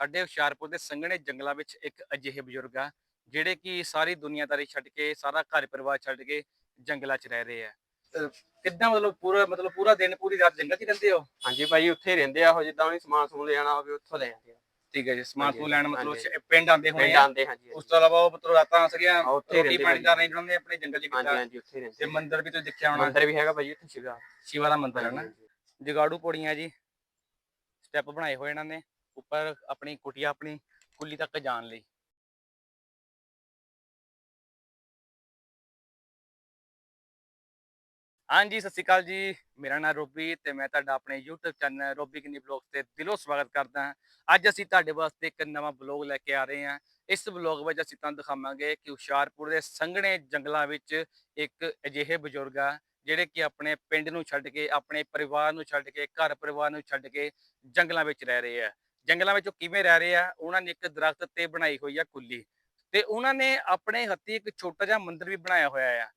ਸਾਡੇ ਹੁਸ਼ਿਆਰਪੁਰ ਦੇ ਸੰਘਣੇ ਜੰਗਲਾਂ ਵਿੱਚ ਇੱਕ ਅਜਿਹੇ ਬਜ਼ੁਰਗ ਆ ਜਿਹੜੇ ਕਿ ਸਾਰੀ ਦੁਨੀਆਦਾਰੀ ਛੱਡ ਕੇ ਸਾਰਾ ਘਰ ਪਰਿਵਾਰ ਛੱਡ ਕੇ ਜੰਗਲਾਂ 'ਚ ਰਹਿ ਰਹੇ ਆ। ਕਿੱਦਾਂ ਮਤਲਬ ਪੂਰਾ ਮਤਲਬ ਪੂਰਾ ਦਿਨ ਪੂਰੀ ਰਾਤ ਜੰਗਲ 'ਚ ਰਹਿੰਦੇ ਹੋ? ਹਾਂਜੀ ਭਾਈ ਉੱਥੇ ਰਹਿੰਦੇ ਆ ਉਹ ਜਿੱਦਾਂ ਉਹਨੇ ਸਮਾਨ ਸਮੂਨ ਲੈਣਾ ਹੋਵੇ ਉੱਥੋਂ ਲੈ ਜਾਂਦੇ ਆ। ਠੀਕ ਹੈ ਜੀ ਸਮਾਨ ਸਮੂਨ ਲੈਣ ਮਤਲਬ ਪਿੰਡ ਆਉਂਦੇ ਹੋਣੇ ਆ। ਆਉਂਦੇ ਉਸ ਤੋਂ ਇਲਾਵਾ ਉਹ ਮਤਲਬ ਰਾਤਾਂ ਉੱਥੇ ਹੀ ਰੋਟੀ ਰਹਿੰਦੇ ਪਾਣੀ ਦਾ। ਅਰੇਂਜ ਹੁੰਦੇ ਆਪਣੇ ਜੰਗਲ 'ਚ ਹਾਂਜੀ ਕੀਤਾ ਹਾਂਜੀ ਉੱਥੇ ਰਹਿੰਦੇ ਤੇ ਮੰਦਿਰ ਵੀ ਤੁਸੀਂ ਦੇਖਿਆ ਹੋਣਾ। ਮੰਦਿਰ ਵੀ ਹੈਗਾ ਭਾਈ ਉੱਥੇ ਸ਼ਿਵਾ ਸ਼ਿਵਾ ਦਾ ਮੰਦਿਰ ਹੈ ਨਾ। ਜਗਾੜੂ ਪੌੜੀਆਂ ਜੀ। ਸਟੈਪ ਬਣਾਏ ਹੋਏ ਇਹਨਾਂ ਨੇ। ਉੱਪਰ ਆਪਣੀ ਕੁਟੀਆ ਆਪਣੀ ਕੁੱਲੀ ਤੱਕ ਜਾਣ ਲਈ। ਹਾਂਜੀ, ਸਤਿ ਸ਼੍ਰੀ ਅਕਾਲ ਜੀ। ਮੇਰਾ ਨਾਮ ਰੋਬੀ ਤੇ ਮੈਂ ਤੁਹਾਡਾ ਆਪਣੇ YouTube ਚੈਨਲ ਰੋਬੀ ਕਿੰਨੀ ਬਲੌਗ ਤੇ ਦਿਲੋਂ ਸਵਾਗਤ ਕਰਦਾ ਹਾਂ। ਅੱਜ ਅਸੀਂ ਤੁਹਾਡੇ ਵਾਸਤੇ ਇੱਕ ਨਵਾਂ ਬਲੌਗ ਲੈ ਕੇ ਆ ਰਹੇ ਹਾਂ। ਇਸ ਬਲੌਗ ਵਿੱਚ ਅਸੀਂ ਤੁਹਾਨੂੰ ਦਿਖਾਵਾਂਗੇ ਕਿ ਹੁਸ਼ਿਆਰਪੁਰ ਦੇ ਸੰਘਣੇ ਜੰਗਲਾਂ ਵਿੱਚ ਇੱਕ ਅਜਿਹੇ ਬਜ਼ੁਰਗ ਆ, ਜਿਹੜੇ ਕਿ ਆਪਣੇ ਪਿੰਡ ਨੂੰ ਛੱਡ ਕੇ, ਆਪਣੇ ਪਰਿਵਾਰ ਨੂੰ ਛੱਡ ਕੇ, ਘਰ ਪਰਿਵਾਰ ਨੂੰ ਛੱਡ ਕੇ ਜੰਗਲਾਂ ਵਿੱਚ ਰਹਿ ਰਹੇ ਆ। ਜੰਗਲਾਂ ਵਿੱਚ ਉਹ ਕਿਵੇਂ ਰਹਿ ਰਹੇ ਆ, ਉਹਨਾਂ ਨੇ ਇੱਕ ਦਰਖਤ ਤੇ ਬਣਾਈ ਹੋਈ ਆ ਕੁੱਲੀ ਤੇ ਉਹਨਾਂ ਨੇ ਆਪਣੇ ਹੱਥੀ ਇੱਕ ਛੋਟਾ ਜਿਹਾ ਮੰਦਿਰ ਵੀ ਬਣਾਇਆ ਹੋਇਆ ਆ।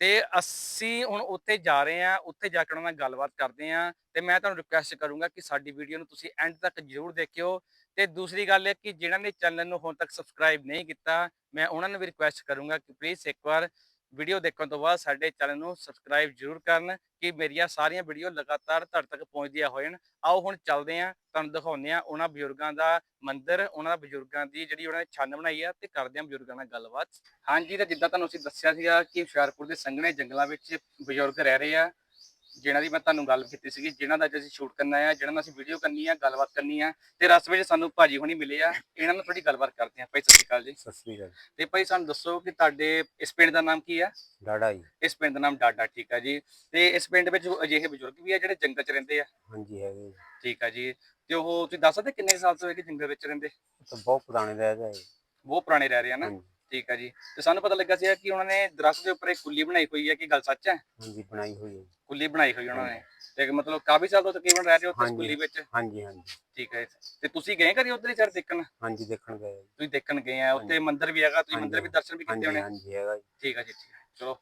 ਤੇ ਅਸੀਂ ਹੁਣ ਉੱਥੇ ਜਾ ਰਹੇ ਆ, ਉੱਥੇ ਜਾ ਕੇ ਉਹਨਾਂ ਨਾਲ ਗੱਲਬਾਤ ਕਰਦੇ ਆ ਤੇ ਮੈਂ ਤੁਹਾਨੂੰ ਰਿਕੁਐਸਟ ਕਰੂੰਗਾ ਕਿ ਸਾਡੀ ਵੀਡੀਓ ਨੂੰ ਤੁਸੀਂ ਐਂਡ ਤੱਕ ਜ਼ਰੂਰ ਦੇਖਿਓ ਤੇ ਦੂਸਰੀ ਗੱਲ ਹੈ ਕਿ ਜਿਨ੍ਹਾਂ ਨੇ ਚੈਨਲ ਨੂੰ ਹੁਣ ਤੱਕ ਸਬਸਕ੍ਰਾਈਬ ਨਹੀਂ ਕੀਤਾ, ਮੈਂ ਉਹਨਾਂ ਨੂੰ ਵੀ ਰਿਕੁਐਸਟ ਕਰੂੰਗਾ ਕਿ ਪਲੀਜ਼ ਇੱਕ ਵਾਰ ਵੀਡੀਓ ਦੇਖਣ ਤੋਂ ਬਾਅਦ ਸਾਡੇ ਚੈਨਲ ਨੂੰ ਸਬਸਕ੍ਰਾਈਬ ਜ਼ਰੂਰ ਕਰਨ ਕਿ ਮੇਰੀਆਂ ਸਾਰੀਆਂ ਵੀਡੀਓ ਲਗਾਤਾਰ ਤੁਹਾਡੇ ਤੱਕ ਪਹੁੰਚਦੀਆਂ ਹੋਣ। ਆਓ ਹੁਣ ਚੱਲਦੇ ਆਂ ਤੁਹਾਨੂੰ ਦਿਖਾਉਂਦੇ ਆ ਉਹਨਾਂ ਬਜ਼ੁਰਗਾਂ ਦਾ ਮੰਦਿਰ, ਉਹਨਾਂ ਦਾ ਬਜ਼ੁਰਗਾਂ ਦੀ ਜਿਹੜੀ ਉਹਨਾਂ ਨੇ ਛੰਨ ਬਣਾਈ ਆ ਤੇ ਕਰਦੇ ਆਂ ਬਜ਼ੁਰਗਾਂ ਨਾਲ ਗੱਲਬਾਤ। ਹਾਂਜੀ, ਤਾਂ ਜਿੱਦਾਂ ਤੁਹਾਨੂੰ ਅਸੀਂ ਦੱਸਿਆ ਸੀਗਾ ਕਿ ਹੁਸ਼ਿਆਰਪੁਰ ਦੇ ਸੰਘਣੇ ਜੰਗਲਾਂ ਵਿੱਚ ਬਜ਼ੁਰਗ ਰਹਿ ਰਹੇ ਆ। ਜਿਨ੍ਹਾਂ ਦੀ ਮੈਂ ਤੁਹਾਨੂੰ ਗੱਲ ਕੀਤੀ ਸੀਗੀ ਜਿਨ੍ਹਾਂ ਦਾ ਅੱਜ ਅਸੀਂ ਸ਼ੂਟ ਕਰਨਾ ਆ ਜਿਨ੍ਹਾਂ ਨਾਲ ਅਸੀਂ ਵੀਡੀਓ ਕਰਨੀ ਆ ਗੱਲਬਾਤ ਕਰਨੀ ਆ ਤੇ ਰਸਤੇ ਵਿੱਚ ਸਾਨੂੰ ਭਾਜੀ ਹੁਣੀ ਮਿਲੇ ਆ ਇਹਨਾਂ ਨਾਲ ਥੋੜੀ ਗੱਲਬਾਤ ਕਰਦੇ ਆ ਭਾਈ ਸਤਿ ਸ਼੍ਰੀ ਅਕਾਲ ਜੀ। ਸਤਿ ਸ੍ਰੀ ਅਕਾਲ। ਤੇ ਭਾਈ ਸਾਨੂੰ ਦੱਸੋ ਕਿ ਤੁਹਾਡੇ ਇਸ ਪਿੰਡ ਦਾ ਨਾਮ ਕੀ ਆ? ਡਾੜਾ ਜੀ। ਇਸ ਪਿੰਡ ਦਾ ਨਾਮ ਡਾਡਾ ਠੀਕ ਆ ਜੀ। ਤੇ ਇਸ ਪਿੰਡ ਵਿੱਚ ਅਜਿਹੇ ਬਜ਼ੁਰਗ ਵੀ ਆ ਜਿਹੜੇ ਜੰਗਲ 'ਚ ਰਹਿੰਦੇ ਆ? ਹਾਂਜੀ ਹੈਗੇ। ਠੀਕ ਆ ਜੀ। ਤੇ ਉਹ ਤੁਸੀਂ ਦੱਸ ਸਕਦੇ ਕਿੰਨੇ ਸਾਲ ਤੋਂ ਹੈ ਕਿ ਜੰਗਲ ਵਿੱਚ ਰਹਿੰਦੇ? ਤਾਂ ਬਹੁਤ ਪੁਰਾਣੇ ਰਹਿ ਗਏ। ਬਹੁਤ ਪੁਰਾਣੇ ਰਹਿ ਰਹੇ ਆ ਨਾ? ਠੀਕ ਆ ਜੀ ਤੇ ਸਾਨੂੰ ਪਤਾ ਲੱਗਾ ਸੀ ਕਿ ਉਹਨਾਂ ਨੇ ਦਰਖਤ ਦੇ ਉੱਪਰ ਇੱਕ ਕੁੱਲੀ ਬਣਾਈ ਹੋਈ ਹੈ ਕਿ ਗੱਲ ਸੱਚ ਹੈ ਹਾਂਜੀ ਬਣਾਈ ਹੋਈ ਹੈ। ਕੁੱਲੀ ਬਣਾਈ ਹੋਈ ਉਹਨਾਂ ਨੇ ਤੇ ਮਤਲਬ ਕਾਫੀ ਸਾਲ ਤੋਂ ਤਕਰੀਬਨ ਰਹਿ ਰਹੇ ਹੋ ਉਸ। ਕੁੱਲੀ ਵਿੱਚ ਹਾਂਜੀ ਹਾਂਜੀ ਠੀਕ ਹੈ ਤੇ ਤੁਸੀਂ ਗਏ ਕਰੀ ਉਧਰ ਹੀ ਸਰ ਦੇਖਣ ਹਾਂਜੀ ਦੇਖਣ ਗਏ। ਤੁਸੀਂ ਦੇਖਣ ਗਏ ਆ ਉੱਥੇ। ਮੰਦਿਰ ਵੀ ਹੈਗਾ ਤੁਸੀਂ ਮੰਦਿਰ ਵੀ ਦਰਸ਼ਨ ਵੀ ਕੀਤੇ ਹੋਣੇ ਹਾਂਜੀ ਹੈਗਾ ਜੀ। ਠੀਕ ਆ ਜੀ ਚਲੋ